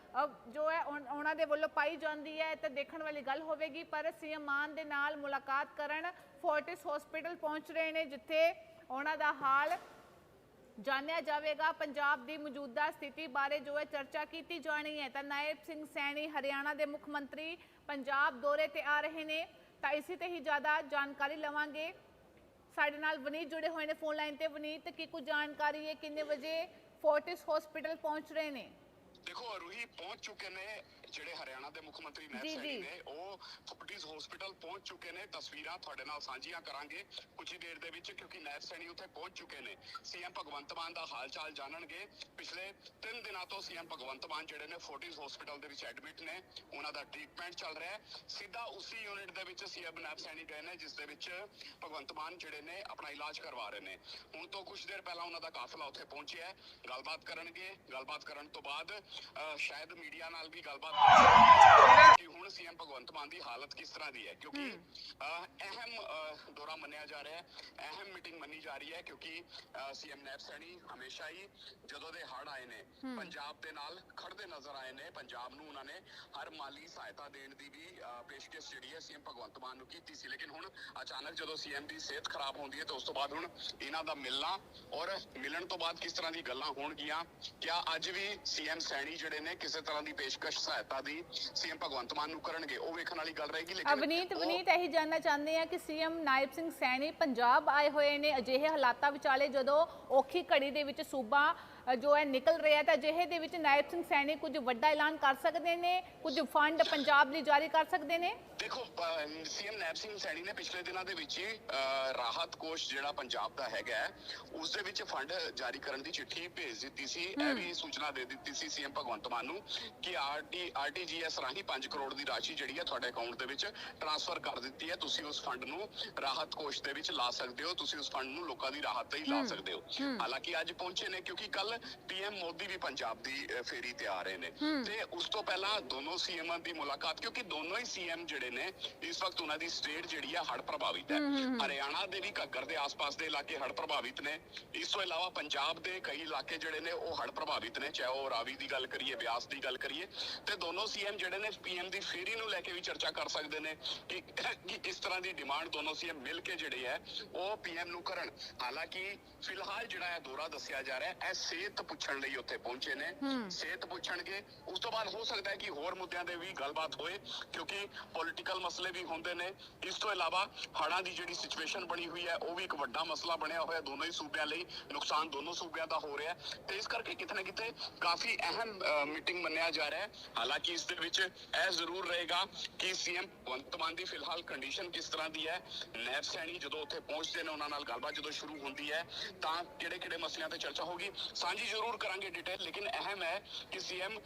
ਜੋ ਹੈ, ਉਨ- ਉਹਨਾਂ ਦੇ ਵੱਲੋਂ ਪਾਈ ਜਾਂਦੀ ਹੈ ਤਾਂ ਦੇਖਣ ਵਾਲੀ ਗੱਲ ਹੋਵੇਗੀ, ਪਰ ਸੀਐਮ ਮਾਨ ਦੇ ਨਾਲ ਮੁਲਾਕਾਤ ਕਰਨ ਫੋਰਟਿਸ ਹਸਪੀਟਲ ਪਹੁੰਚ ਰਹੇ ਨੇ, ਜਿੱਥੇ ਉਹਨਾਂ ਦਾ ਹਾਲ ਜਾਣਿਆ ਜਾਵੇਗਾ। ਪੰਜਾਬ ਦੀ ਮੌਜੂਦਾ ਸਥਿਤੀ ਬਾਰੇ ਜੋ ਹੈ ਚਰਚਾ ਕੀਤੀ ਜਾਣੀ ਹੈ, ਤਾਂ ਨਾਇਬ ਸਿੰਘ ਸੈਣੀ ਹਰਿਆਣਾ ਦੇ ਮੁੱਖ ਮੰਤਰੀ ਪੰਜਾਬ ਦੌਰੇ ਤੇ ਆ ਰਹੇ ਨੇ, ਤਾਂ ਇਸੇ ਤੇ ਹੀ ਜ਼ਿਆਦਾ ਜਾਣਕਾਰੀ ਲਵਾਂਗੇ। ਸਾਡੇ ਨਾਲ ਵਨੀਤ ਜੁੜੇ ਹੋਏ ਨੇ ਫੋਨ ਲਾਈਨ ਤੇ। ਵਨੀਤ, ਕੀ ਕੁਝ ਜਾਣਕਾਰੀ ਹੈ? ਕਿੰਨੇ ਵਜੇ ਫੋਰਟਿਸ ਹਸਪੀਟਲ ਪਹੁੰਚ ਰਹੇ ਨੇ? ਦੇਖੋ ਰੂਹੀ ਪਹੁੰਚ ਚੁੱਕੇ ਨੇ। ਜਿਹੜੇ ਹਰਿਆਣਾ ਦੇ ਮੁੱਖ ਮੰਤਰੀ ਨੈਬ ਸੈਣੀ। ਨੇ ਉਹ ਫੋਰਟਿਸ ਹਸਪੀਟਲ ਪਹੁੰਚ ਚੁੱਕੇ ਨੇ। ਤਸਵੀਰਾਂ ਤੁਹਾਡੇ ਨਾਲ ਸਾਂਝੀਆਂ ਕਰਾਂਗੇ ਕੁਝ ਹੀ ਦੇਰ ਦੇ ਵਿੱਚ ਕਿਉਂਕਿ ਨੈਬ ਸੈਣੀ ਉੱਥੇ ਪਹੁੰਚ ਚੁੱਕੇ ਨੇ। ਸੀਐਮ ਭਗਵੰਤ ਮਾਨ ਦਾ ਹਾਲ ਚਾਲ ਜਾਣਨਗੇ। ਪਿਛਲੇ 3 ਦਿਨਾਂ ਤੋਂ ਸੀਐਮ ਭਗਵੰਤ ਮਾਨ ਜਿਹੜੇ ਨੇ ਫੋਰਟਿਸ ਹਸਪੀਟਲ ਦੇ ਵਿੱਚ ਐਡਮਿਟ ਨੇ। ਉਹਨਾਂ ਦਾ ਟ੍ਰੀਟਮੈਂਟ ਚੱਲ ਰਿਹਾ ਹੈ। ਸਿੱਧਾ ਉਸੇ ਯੂਨਿਟ ਦੇ ਵਿੱਚ ਸੀਐਮ ਨੈਬ ਸੈਣੀ ਗਏ ਨੇ ਜਿਸ ਦੇ ਵਿੱਚ ਭਗਵੰਤ ਮਾਨ ਜਿਹੜੇ ਨੇ ਆਪਣਾ ਇਲਾਜ ਕਰਵਾ ਰਹੇ ਨੇ। ਹੁਣ ਤੋਂ ਕੁਝ ਦੇਰ ਪਹਿਲਾਂ ਉਹਨਾਂ ਦਾ ਕਾਫਲਾ ਉੱਥੇ ਪਹੁੰਚਿਆ ਹੈ। ਗੱਲਬਾਤ ਕਰਨਗੇ। ਗੱਲਬਾਤ ਕਰਨ ਤੋਂ ਬਾਅਦ ਸ਼ਾਇਦ ਮੀਡੀਆ ਨਾਲ ਵੀ ਗੱਲਬਾਤ ਕਿ ਹੁਣ ਸੀਐਮ ਭਗਵੰਤ ਮਾਨ ਦੀ ਹਾਲਤ ਕਿਸ ਤਰ੍ਹਾਂ ਦੀ ਹੈ? ਕਿਉਂਕਿ ਅਹ, ਅਹਿਮ ਅਹ, ਦੌਰਾ ਮੰਨਿਆ ਜਾ ਰਿਹਾ ਹੈ। ਅਹਿਮ ਮੀਟਿੰਗ ਮੰਨੀ ਜਾ ਰਹੀ ਹੈ ਕਿਉਂਕਿ ਸੀਐਮ ਨੈਬ ਸੈਣੀ ਹਮੇਸ਼ਾ ਹੀ ਜਦੋਂ ਦੇ ਹੜ੍ਹ ਆਏ ਨੇ ਪੰਜਾਬ ਦੇ ਨਾਲ ਖੜਦੇ ਨਜ਼ਰ ਆਏ ਨੇ। ਪੰਜਾਬ ਨੂੰ ਉਹਨਾਂ ਨੇ ਹਰ ਮਾਲੀ ਸਹਾਇਤਾ ਦੇਣ ਦੀ ਵੀ ਅਹ, ਪੇਸ਼ਕਸ਼ ਜਿਹੜੀ ਹੈ ਸੀਐਮ ਭਗਵੰਤ ਮਾਨ ਨੂੰ ਕੀਤੀ ਸੀ। ਲੇਕਿਨ ਹੁਣ ਅਚਾਨਕ ਜਦੋਂ ਸੀਐਮ ਦੀ ਸਿਹਤ ਖਰਾਬ ਹੁੰਦੀ ਹੈ ਤਾਂ ਉਸ ਤੋਂ ਬਾਅਦ ਹੁਣ ਇਹਨਾਂ ਦਾ ਮਿਲਣਾ ਔਰ ਮਿਲਣ ਤੋਂ ਬਾਅਦ ਕਿਸ ਤਰ੍ਹਾਂ ਦੀ ਗੱਲਾਂ ਹੋਣਗੀਆਂ? ਕਿਆ ਅੱਜ ਵੀ ਸੀਐਮ ਸੈਣੀ ਜਿਹੜੇ ਨੇ ਕਿਸੇ ਤਰ੍ਹਾਂ ਦੀ ਪੇਸ਼ਕਸ਼ ਸਹਾਇਤਾ ਦੀ ਸੀਐਮ ਭਗਵੰਤ ਮਾਨ ਨੂੰ ਕਰਨਗੇ ਉਹ ਵੇਖਣ ਵਾਲੀ ਗੱਲ ਰਹੇਗੀ ਲੇਕਿਨ ਅਵਨੀਤ ਵਨੀਤ ਇਹੀ ਜਾਨਣਾ ਚਾਹੁੰਦੇ ਆ ਕਿ ਸੀਐਮ ਨਾਇਬ ਸਿੰਘ ਸੈਣੀ ਪੰਜਾਬ ਆਏ ਹੋਏ ਨੇ ਅਜਿਹੇ ਹਾਲਾਤਾਂ ਵਿਚਾਲੇ ਜਦੋਂ ਔਖੀ ਘੜੀ ਦੇ ਵਿੱਚ ਸੂਬਾ ਜੋ ਹੈ ਨਿਕਲ ਰਿਹਾ ਤਾਂ ਅਜਿਹੇ ਦੇ ਵਿੱਚ ਨਾਇਬ ਸਿੰਘ ਸੈਣੀ ਕੁਝ ਵੱਡਾ ਐਲਾਨ ਕਰ ਸਕਦੇ ਨੇ ਕੁਝ ਫੰਡ ਪੰਜਾਬ ਲਈ ਜਾਰੀ ਕਰ ਸਕਦੇ ਨੇ? ਦੇਖੋ ਸੀਐਮ ਨੈਬ ਸਿੰਘ ਸੈਣੀ ਨੇ ਪਿਛਲੇ ਦਿਨਾਂ ਦੇ ਵਿੱਚ ਹੀ ਰਾਹਤ ਕੋਸ਼ ਜਿਹੜਾ ਪੰਜਾਬ ਦਾ ਹੈਗਾ ਉਸ ਦੇ ਵਿੱਚ ਫੰਡ ਜਾਰੀ ਕਰਨ ਦੀ ਚਿੱਠੀ ਭੇਜ ਦਿੱਤੀ ਸੀ। ਇਹ ਵੀ ਸੂਚਨਾ ਦੇ ਦਿੱਤੀ ਸੀ ਸੀਐਮ ਭਗਵੰਤ ਮਾਨ ਨੂੰ ਕਿ ਆਰਟੀ ਆਰਟੀਜੀਐਸ ਰਾਹੀਂ 5 ਕਰੋੜ ਦੀ ਰਾਸ਼ੀ ਜਿਹੜੀ ਹੈ ਤੁਹਾਡੇ ਅਕਾਊਂਟ ਦੇ ਵਿੱਚ ਟ੍ਰਾਂਸਫਰ ਕਰ ਦਿੱਤੀ ਹੈ। ਤੁਸੀਂ ਉਸ ਫੰਡ ਨੂੰ ਰਾਹਤ ਕੋਸ਼ ਦੇ ਵਿੱਚ ਲਾ ਸਕਦੇ ਹੋ ਤੁਸੀਂ ਉਸ ਫੰਡ ਨੂੰ ਲੋਕਾਂ ਦੀ ਰਾਹਤ ਲਈ ਲਾ ਸਕਦੇ ਹੋ। ਹਾਲਾਂਕਿ ਅੱਜ ਪਹੁੰਚੇ ਨੇ ਕਿਉਂਕਿ ਕੱਲ ਪੀਐਮ ਮੋਦੀ ਵੀ ਪੰਜਾਬ ਦੀ ਫੇਰੀ ਤੇ ਆ ਰਹੇ ਨੇ। ਤੇ ਉਸ ਤੋਂ ਪਹਿਲਾਂ ਦੋਨੋਂ ਸੀਐਮਾਂ ਦੀ ਮੁਲਾਕਾਤ ਕਿਉਂਕਿ ਦੋਨੋਂ ਹੀ ਸੀਐਮ ਜਿਹੜੇ ਨੇ ਇਸ ਵਕਤ ਉਹਨਾਂ ਦੀ ਸਟੇਟ ਜਿਹੜੀ ਹੈ ਹੜ੍ਹ ਪ੍ਰਭਾਵਿਤ ਹੈ। ਹਰਿਆਣਾ ਦੇ ਵੀ ਘੱਗਰ ਦੇ ਆਸ-ਪਾਸ ਦੇ ਇਲਾਕੇ ਹੜ੍ਹ ਪ੍ਰਭਾਵਿਤ ਨੇ। ਇਸ ਤੋਂ ਇਲਾਵਾ ਪੰਜਾਬ ਦੇ ਕਈ ਇਲਾਕੇ ਜਿਹੜੇ ਨੇ ਉਹ ਹੜ੍ਹ ਪ੍ਰਭਾਵਿਤ ਨੇ ਚਾਹੇ ਉਹ ਰਾਵੀ ਦੀ ਗੱਲ ਕਰੀਏ ਬਿਆਸ ਦੀ ਗੱਲ ਕਰੀਏ। ਤੇ ਦੋਨੋਂ ਸੀਐਮ ਜਿਹੜੇ ਨੇ ਪੀਐਮ ਦੀ ਫੇਰੀ ਨੂੰ ਲੈ ਕੇ ਵੀ ਚਰਚਾ ਕਰ ਸਕਦੇ ਨੇ ਕਿ ਕਿ ਇਸ ਤਰ੍ਹਾਂ ਦੀ ਡਿਮਾਂਡ ਦੋਨੋਂ ਸੀਐਮ ਮਿਲ ਕੇ ਜਿਹੜੇ ਹੈ ਉਹ ਪੀਐਮ ਨੂੰ ਕਰਨ। ਹਾਲਾਂਕਿ ਫਿਲਹਾਲ ਜਿਹੜਾ ਹੈ ਦੌਰਾ ਦੱਸਿਆ ਜਾ ਰਿਹਾ ਹੈ ਇਹ ਸਿਹਤ ਪੁੱਛਣ ਲਈ ਉੱਥੇ ਪਹੁੰਚੇ ਨੇ। ਸਿਹਤ ਪੁੱਛਣਗੇ ਉਸ ਤੋਂ ਬਾਅਦ ਹੋ ਸਕਦਾ ਹੈ ਕਿ ਹੋਰ ਮੁੱਦਿਆਂ ਦੇ ਵੀ ਗੱਲਬਾਤ ਹੋਏ ਕਿਉਂਕਿ ਪੋਲਿਟੀਕਲ ਮਸਲੇ ਵੀ ਹੁੰਦੇ ਨੇ। ਇਸ ਤੋਂ ਇਲਾਵਾ ਹੜ੍ਹਾਂ ਦੀ ਜਿਹੜੀ ਸਿਚੁਏਸ਼ਨ ਬਣੀ ਹੋਈ ਹੈ ਉਹ ਵੀ ਇੱਕ ਵੱਡਾ ਮਸਲਾ ਬਣਿਆ ਹੋਇਆ ਦੋਨੋਂ ਹੀ ਸੂਬਿਆਂ ਲਈ। ਨੁਕਸਾਨ ਦੋਨੋਂ ਸੂਬਿਆਂ ਦਾ ਹੋ ਰਿਹਾ ਤੇ ਇਸ ਕਰਕੇ ਕਿਤੇ ਨਾ ਕਿਤੇ ਕਾਫੀ ਅਹਿਮ ਮੀਟਿੰਗ ਮੰਨਿਆ ਜਾ ਰਿਹਾ ਹੈ। ਹਾਲਾਂਕਿ ਇਸ ਦੇ ਵਿੱਚ ਇਹ ਜ਼ਰੂਰ ਰਹੇਗਾ ਕਿ ਸੀਐਮ ਭਗਵੰਤ ਮਾਨ ਦੀ ਫਿਲਹਾਲ ਕੰਡੀਸ਼ਨ ਕਿਸ ਤਰ੍ਹਾਂ ਦੀ ਹੈ। ਨੈਬ ਸੈਣੀ ਜਦੋਂ ਉੱਥੇ ਪਹੁੰਚਦੇ ਨੇ ਉਹਨਾਂ ਨਾਲ ਗੱਲਬਾਤ ਜਦੋਂ ਸ਼ੁਰੂ ਹੁੰਦੀ ਹੈ ਤਾਂ ਕਿਹੜੇ ਕਿਹੜੇ ਮਸਲਿਆਂ ਤੇ ਚਰਚਾ ਹੋਗੀ ਸਾਂਝੀ ਜ਼ਰੂਰ ਕਰਾਂਗੇ ਡਿਟੇਲ ਲੇਕਿਨ ਅਹਿਮ ਹੈ ਕਿ ਸੀਐਮ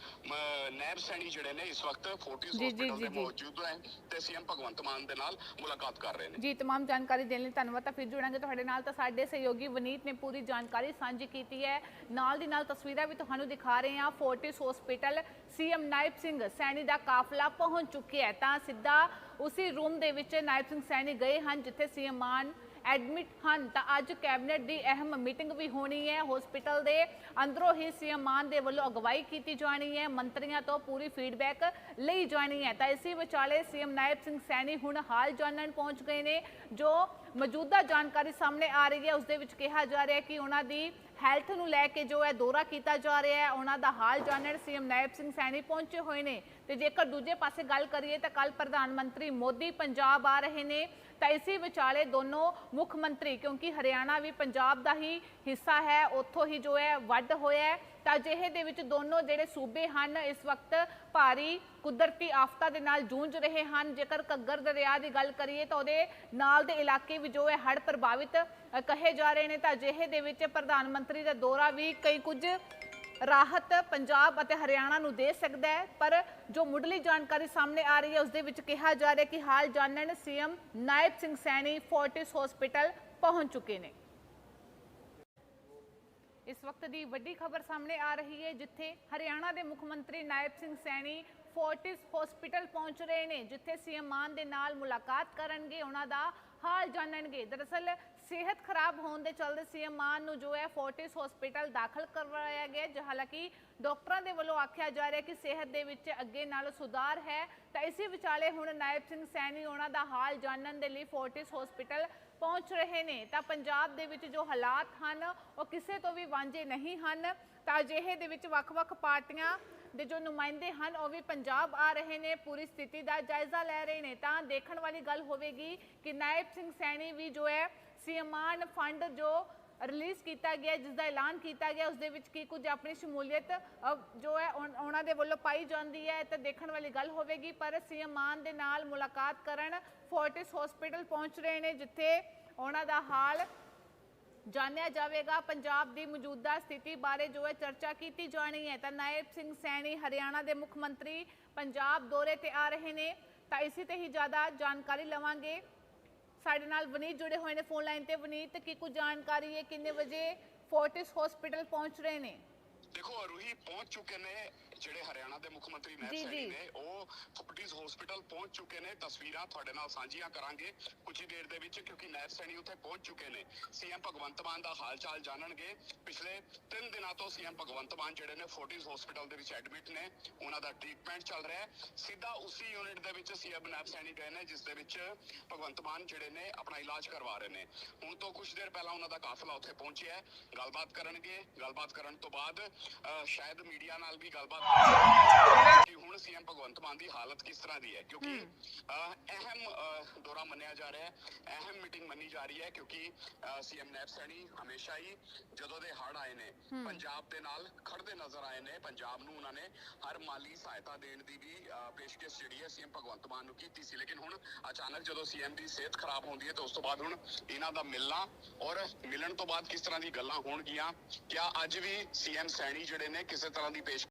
ਨੈਬ ਸੈਣੀ ਜਿਹੜੇ ਨੇ ਇਸ ਵਕਤ ਫੋਰਟਿਸ ਜੀ, ਜੀ, ਹਸਪੀਟਲ ਦੇ ਜੀ, ਜੀ। ਮੌਜੂਦ ਹੈ ਤੇ ਸੀਐਮ ਭਗਵੰਤ ਮਾਨ ਦੇ ਨਾਲ ਮੁਲਾਕਾਤ ਕਰ ਰਹੇ ਨੇ ਜੀ तमाम ਜਾਣਕਾਰੀ ਦੇਣ ਲਈ ਧੰਨਵਾਦ ਤਾਂ ਫਿਰ ਜੁੜਾਂਗੇ ਤੁਹਾਡੇ ਨਾਲ ਤਾਂ ਸਾਡੇ ਸਹਿਯੋਗੀ ਵਨੀਤ ਨੇ ਪੂਰੀ ਜਾਣਕਾਰੀ ਸਾਂਝੀ ਕੀਤੀ ਹੈ ਨਾਲ ਦੀ ਨਾਲ ਤਸਵੀਰਾਂ ਵੀ ਤੁਹਾਨੂੰ ਦਿਖਾ ਰਹੇ ਹਾਂ Fortis hospital CM Nayab Singh Saini ਦਾ ਕਾਫਲਾ ਪਹੁੰਚ ਚੁੱਕਿਆ ਹੈ ਤਾਂ ਸਿੱਧਾ ਉਸੇ ਰੂਮ ਦੇ ਵਿੱਚ ਨਾਇਬ ਸਿੰਘ ਸੈਣੀ ਗਏ ਹਨ ਜਿੱਥੇ ਸੀਐਮ ਮਾਨ ਐਡਮਿਟ ਹਨ, ਤਾਂ ਅੱਜ ਕੈਬਨਿਟ ਦੀ ਅਹਿਮ ਮੀਟਿੰਗ ਵੀ ਹੋਣੀ ਹੈ। ਹਸਪੀਟਲ ਦੇ ਅੰਦਰੋਂ ਹੀ ਸੀਐਮ ਮਾਨ ਦੇ ਵੱਲੋਂ ਅਗਵਾਈ ਕੀਤੀ ਜਾਣੀ ਹੈ। ਮੰਤਰੀਆਂ ਤੋਂ ਪੂਰੀ ਫੀਡਬੈਕ ਲਈ ਜਾਣੀ ਹੈ। ਤਾਂ ਇਸੇ ਵਿਚਾਲੇ ਸੀਐਮ ਨਾਇਬ ਸਿੰਘ ਸੈਣੀ ਹੁਣ ਹਾਲ ਜਾਣਨ ਪਹੁੰਚ ਗਏ ਨੇ, ਜੋ ਮੌਜੂਦਾ ਜਾਣਕਾਰੀ ਸਾਹਮਣੇ ਆ ਰਹੀ ਹੈ। ਉਸ ਦੇ ਵਿੱਚ ਕਿਹਾ ਜਾ ਰਿਹਾ ਹੈ ਕਿ ਉਹਨਾਂ ਦੀ ਹੈਲਥ ਨੂੰ ਲੈ ਕੇ ਜੋ ਹੈ ਦੌਰਾ ਕੀਤਾ ਜਾ ਰਿਹਾ ਹੈ, ਉਹਨਾਂ ਦਾ ਹਾਲ ਜਾਣਨ ਸੀਐਮ ਨਾਇਬ ਸਿੰਘ ਸੈਣੀ ਪਹੁੰਚੇ ਹੋਏ ਨੇ। ਤੇ ਜੇਕਰ ਦੂਜੇ ਪਾਸੇ ਗੱਲ ਕਰੀਏ ਤਾਂ ਕੱਲ ਪ੍ਰਧਾਨ ਮੰਤਰੀ ਮੋਦੀ ਪੰਜਾਬ ਆ ਰਹੇ ਨੇ। ਤਾਂ ਇਸੇ ਵਿਚਾਲੇ ਦੋਨੋਂ ਮੁੱਖ ਮੰਤਰੀ, ਕਿਉਂਕਿ ਹਰਿਆਣਾ ਵੀ ਪੰਜਾਬ ਦਾ ਹੀ ਹਿੱਸਾ ਹੈ, ਉੱਥੋਂ ਹੀ ਜੋ ਹੈ ਵੱਡ ਹੋਇਆ ਹੈ। ਤਾਂ ਅਜਿਹੇ ਦੇ ਵਿੱਚ ਦੋਨੋਂ ਜਿਹੜੇ ਸੂਬੇ ਹਨ, ਇਸ ਵਕਤ ਭਾਰੀ ਕੁਦਰਤੀ ਆਫਤਾਂ ਦੇ ਨਾਲ ਜੂਝ ਰਹੇ ਹਨ। ਜੇਕਰ ਘੱਗਰ ਦਰਿਆ ਦੀ ਗੱਲ ਕਰੀਏ ਤਾਂ ਉਹਦੇ ਨਾਲ ਦੇ ਇਲਾਕੇ ਵੀ ਜੋ ਹੈ ਹੜ੍ਹ ਪ੍ਰਭਾਵਿਤ ਕਹੇ ਜਾ ਰਹੇ ਨੇ। ਤਾਂ ਅਜਿਹੇ ਦੇ ਵਿੱਚ ਪ੍ਰਧਾਨ ਮੰਤਰੀ ਦਾ ਦੌਰਾ ਵੀ ਕਈ ਕੁਝ ਰਾਹਤ ਪੰਜਾਬ ਅਤੇ ਹਰਿਆਣਾ ਨੂੰ ਦੇ ਸਕਦਾ ਹੈ। ਪਰ ਜੋ ਮੁੱਢਲੀ ਜਾਣਕਾਰੀ ਸਾਹਮਣੇ ਆ ਰਹੀ ਹੈ, ਉਸ ਦੇ ਵਿੱਚ ਕਿਹਾ ਜਾ ਰਿਹਾ ਕਿ ਹਾਲ ਜਾਣਨ, CM Nayab Singh Saini Fortis hospital ਪਹੁੰਚ ਚੁੱਕੇ ਨੇ। ਇਸ ਵਕਤ ਦੀ ਵੱਡੀ ਖਬਰ ਸਾਹਮਣੇ ਆ ਰਹੀ ਹੈ, ਜਿੱਥੇ ਹਰਿਆਣਾ ਦੇ ਮੁੱਖ ਮੰਤਰੀ ਨਾਇਬ ਸਿੰਘ ਸੈਣੀ ਫੋਰਟਿਸ ਹਸਪੀਟਲ ਪਹੁੰਚ ਰਹੇ ਨੇ, ਜਿੱਥੇ ਸੀਐਮ ਮਾਨ ਦੇ ਨਾਲ ਮੁਲਾਕਾਤ ਕਰਨਗੇ, ਉਹਨਾਂ ਦਾ ਹਾਲ ਜਾਣਨਗੇ। ਦਰਅਸਲ ਸਿਹਤ ਖਰਾਬ ਹੋਣ ਦੇ ਚਲਦੇ ਸੀਐਮ ਮਾਨ ਨੂੰ ਜੋ ਹੈ ਫੋਰਟਿਸ ਹਸਪੀਟਲ ਦਾਖਲ ਕਰਵਾਇਆ ਗਿਆ ਜੋ ਹਾਲਾਂਕਿ ਡਾਕਟਰਾਂ ਦੇ ਵੱਲੋਂ ਆਖਿਆ ਜਾ ਰਿਹਾ ਕਿ ਸਿਹਤ ਦੇ ਵਿੱਚ ਅੱਗੇ ਨਾਲ ਸੁਧਾਰ ਹੈ। ਤਾਂ ਇਸੇ ਵਿਚਾਲੇ ਹੁਣ ਨਾਇਬ ਸਿੰਘ ਸੈਣੀ ਉਹਨਾਂ ਦਾ ਹਾਲ ਜਾਣਨ ਦੇ ਲਈ ਫੋਰਟਿਸ ਹਸਪੀਟਲ ਪਹੁੰਚ ਰਹੇ ਨੇ। ਤਾਂ ਪੰਜਾਬ ਦੇ ਵਿੱਚ ਜੋ ਹਾਲਾਤ ਹਨ, ਉਹ ਕਿਸੇ ਤੋਂ ਵੀ ਵਾਂਝੇ ਨਹੀਂ ਹਨ। ਤਾਂ ਅਜਿਹੇ ਦੇ ਵਿੱਚ ਵੱਖ-ਵੱਖ ਪਾਰਟੀਆਂ ਦੇ ਜੋ ਨੁਮਾਇੰਦੇ ਹਨ, ਉਹ ਵੀ ਪੰਜਾਬ ਆ ਰਹੇ ਨੇ, ਪੂਰੀ ਸਥਿਤੀ ਦਾ ਜਾਇਜ਼ਾ ਲੈ ਰਹੇ ਨੇ। ਤਾਂ ਦੇਖਣ ਵਾਲੀ ਗੱਲ ਹੋਵੇਗੀ ਕਿ ਨਾਇਬ ਸਿੰਘ ਸੈਣੀ ਵੀ ਜੋ ਹੈ ਸੀਐਮਾਨ ਫੰਡ ਜੋ ਰਿਲੀਜ਼ ਕੀਤਾ ਗਿਆ ਜਿਸ ਦਾ ਐਲਾਨ ਕੀਤਾ ਗਿਆ ਉਸ ਦੇ ਵਿੱਚ ਕੀ ਕੁਝ ਆਪਣੀ ਸ਼ਮੂਲੀਅਤ ਜੋ ਹੈ, ਉਨ- ਉਹਨਾਂ ਦੇ ਵੱਲੋਂ ਪਾਈ ਜਾਂਦੀ ਹੈ ਤਾਂ ਦੇਖਣ ਵਾਲੀ ਗੱਲ ਹੋਵੇਗੀ, ਪਰ ਸੀਐਮ ਮਾਨ ਦੇ ਨਾਲ ਮੁਲਾਕਾਤ ਕਰਨ ਫੋਰਟਿਸ ਹਸਪੀਟਲ ਪਹੁੰਚ ਰਹੇ ਨੇ, ਜਿੱਥੇ ਉਹਨਾਂ ਦਾ ਹਾਲ ਜਾਣਿਆ ਜਾਵੇਗਾ। ਪੰਜਾਬ ਦੀ ਮੌਜੂਦਾ ਸਥਿਤੀ ਬਾਰੇ ਜੋ ਹੈ ਚਰਚਾ ਕੀਤੀ ਜਾਣੀ ਹੈ, ਤਾਂ ਨਾਇਬ ਸਿੰਘ ਸੈਣੀ ਹਰਿਆਣਾ ਦੇ ਮੁੱਖ ਮੰਤਰੀ ਪੰਜਾਬ ਦੌਰੇ ਤੇ ਆ ਰਹੇ ਨੇ, ਤਾਂ ਇਸੇ ਤੇ ਹੀ ਜ਼ਿਆਦਾ ਜਾਣਕਾਰੀ ਲਵਾਂਗੇ। ਸਾਡੇ ਨਾਲ ਵਨੀਤ ਜੁੜੇ ਹੋਏ ਨੇ ਫੋਨ ਲਾਈਨ ਤੇ। ਵਨੀਤ, ਕੀ ਕੁਝ ਜਾਣਕਾਰੀ ਹੈ? ਕਿੰਨੇ ਵਜੇ ਫੋਰਟਿਸ ਹਸਪੀਟਲ ਪਹੁੰਚ ਰਹੇ ਨੇ? ਦੇਖੋ ਰੂਹੀ ਪਹੁੰਚ ਚੁੱਕੇ ਨੇ। ਜਿਹੜੇ ਹਰਿਆਣਾ ਦੇ ਮੁੱਖ ਮੰਤਰੀ ਨੈਬ ਸੈਣੀ। ਨੇ ਉਹ ਫੋਰਟਿਸ ਹਸਪੀਟਲ ਪਹੁੰਚ ਚੁੱਕੇ ਨੇ। ਤਸਵੀਰਾਂ ਤੁਹਾਡੇ ਨਾਲ ਸਾਂਝੀਆਂ ਕਰਾਂਗੇ ਕੁਝ ਹੀ ਦੇਰ ਦੇ ਵਿੱਚ ਕਿਉਂਕਿ ਨੈਬ ਸੈਣੀ ਉੱਥੇ ਪਹੁੰਚ ਚੁੱਕੇ ਨੇ। ਸੀਐਮ ਭਗਵੰਤ ਮਾਨ ਦਾ ਹਾਲ ਚਾਲ ਜਾਣਨਗੇ। ਪਿਛਲੇ 3 ਦਿਨਾਂ ਤੋਂ ਸੀਐਮ ਭਗਵੰਤ ਮਾਨ ਜਿਹੜੇ ਨੇ ਫੋਰਟਿਸ ਹਸਪੀਟਲ ਦੇ ਵਿੱਚ ਐਡਮਿਟ ਨੇ ਉਹਨਾਂ ਦਾ ਟ੍ਰੀਟਮੈਂਟ ਚੱਲ ਰਿਹਾ ਹੈ। ਸਿੱਧਾ ਉਸੇ ਯੂਨਿਟ ਦੇ ਵਿੱਚ ਸੀਐਮ ਨੈਬ ਸੈਣੀ ਗਏ ਨੇ ਜਿਸ ਦੇ ਵਿੱਚ ਭਗਵੰਤ ਮਾਨ ਜਿਹੜੇ ਨੇ ਆਪਣਾ ਇਲਾਜ ਕਰਵਾ ਰਹੇ ਨੇ। ਹੁਣ ਤੋਂ ਕੁਝ ਦੇਰ ਪਹਿਲਾਂ ਉਹਨਾਂ ਦਾ ਕਾਫਲਾ ਉੱਥੇ ਪਹੁੰਚਿਆ ਹੈ। ਗੱਲਬਾਤ ਕਰਨਗੇ। ਗੱਲਬਾਤ ਕਰਨ ਤੋਂ ਬਾਅਦ ਸ਼ਾਇਦ ਮੀਡੀਆ ਨਾਲ ਵੀ ਗੱਲਬਾਤ ਹੁਣ ਸੀਐਮ ਭਗਵੰਤ ਮਾਨ ਦੀ ਹਾਲਤ ਕਿਸ ਤਰ੍ਹਾਂ ਦੀ ਹੈ? ਕਿਉਂਕਿ ਅਹ, ਅਹਿਮ ਅਹ, ਦੌਰਾ ਮੰਨਿਆ ਜਾ ਰਿਹਾ ਹੈ। ਅਹਿਮ ਮੀਟਿੰਗ ਮੰਨੀ ਜਾ ਰਹੀ ਹੈ ਕਿਉਂਕਿ ਸੀਐਮ ਨੈਬ ਸੈਣੀ ਹਮੇਸ਼ਾ ਹੀ ਜਦੋਂ ਦੇ ਹੜ ਆਏ ਨੇ ਪੰਜਾਬ ਦੇ ਨਾਲ ਖੜਦੇ ਨਜ਼ਰ ਆਏ ਨੇ। ਪੰਜਾਬ ਨੂੰ ਉਹਨਾਂ ਨੇ ਹਰ ਮਾਲੀ ਸਹਾਇਤਾ ਦੇਣ ਦੀ ਵੀ ਅਹ, ਪੇਸ਼ਕਸ਼ ਜਿਹੜੀ ਹੈ ਸੀਐਮ ਭਗਵੰਤ ਮਾਨ ਨੂੰ ਕੀਤੀ ਸੀ। ਲੇਕਿਨ ਹੁਣ ਅਚਾਨਕ ਜਦੋਂ ਸੀਐਮ ਦੀ ਸਿਹਤ ਖਰਾਬ ਹੁੰਦੀ ਹੈ ਤਾਂ ਉਸ ਤੋਂ ਬਾਅਦ ਹੁਣ ਇਹਨਾਂ ਦਾ ਮਿਲਣਾ ਔਰ ਮਿਲਣ ਤੋਂ ਬਾਅਦ ਕਿਸ ਤਰ੍ਹਾਂ ਦੀ ਗੱਲਾਂ ਹੋਣਗੀਆਂ? ਕਿਆ ਅੱਜ ਵੀ ਸੀਐਮ ਸੈਣੀ ਜਿਹੜੇ ਨੇ ਕਿਸੇ ਤਰ੍ਹਾਂ ਦੀ ਪੇਸ਼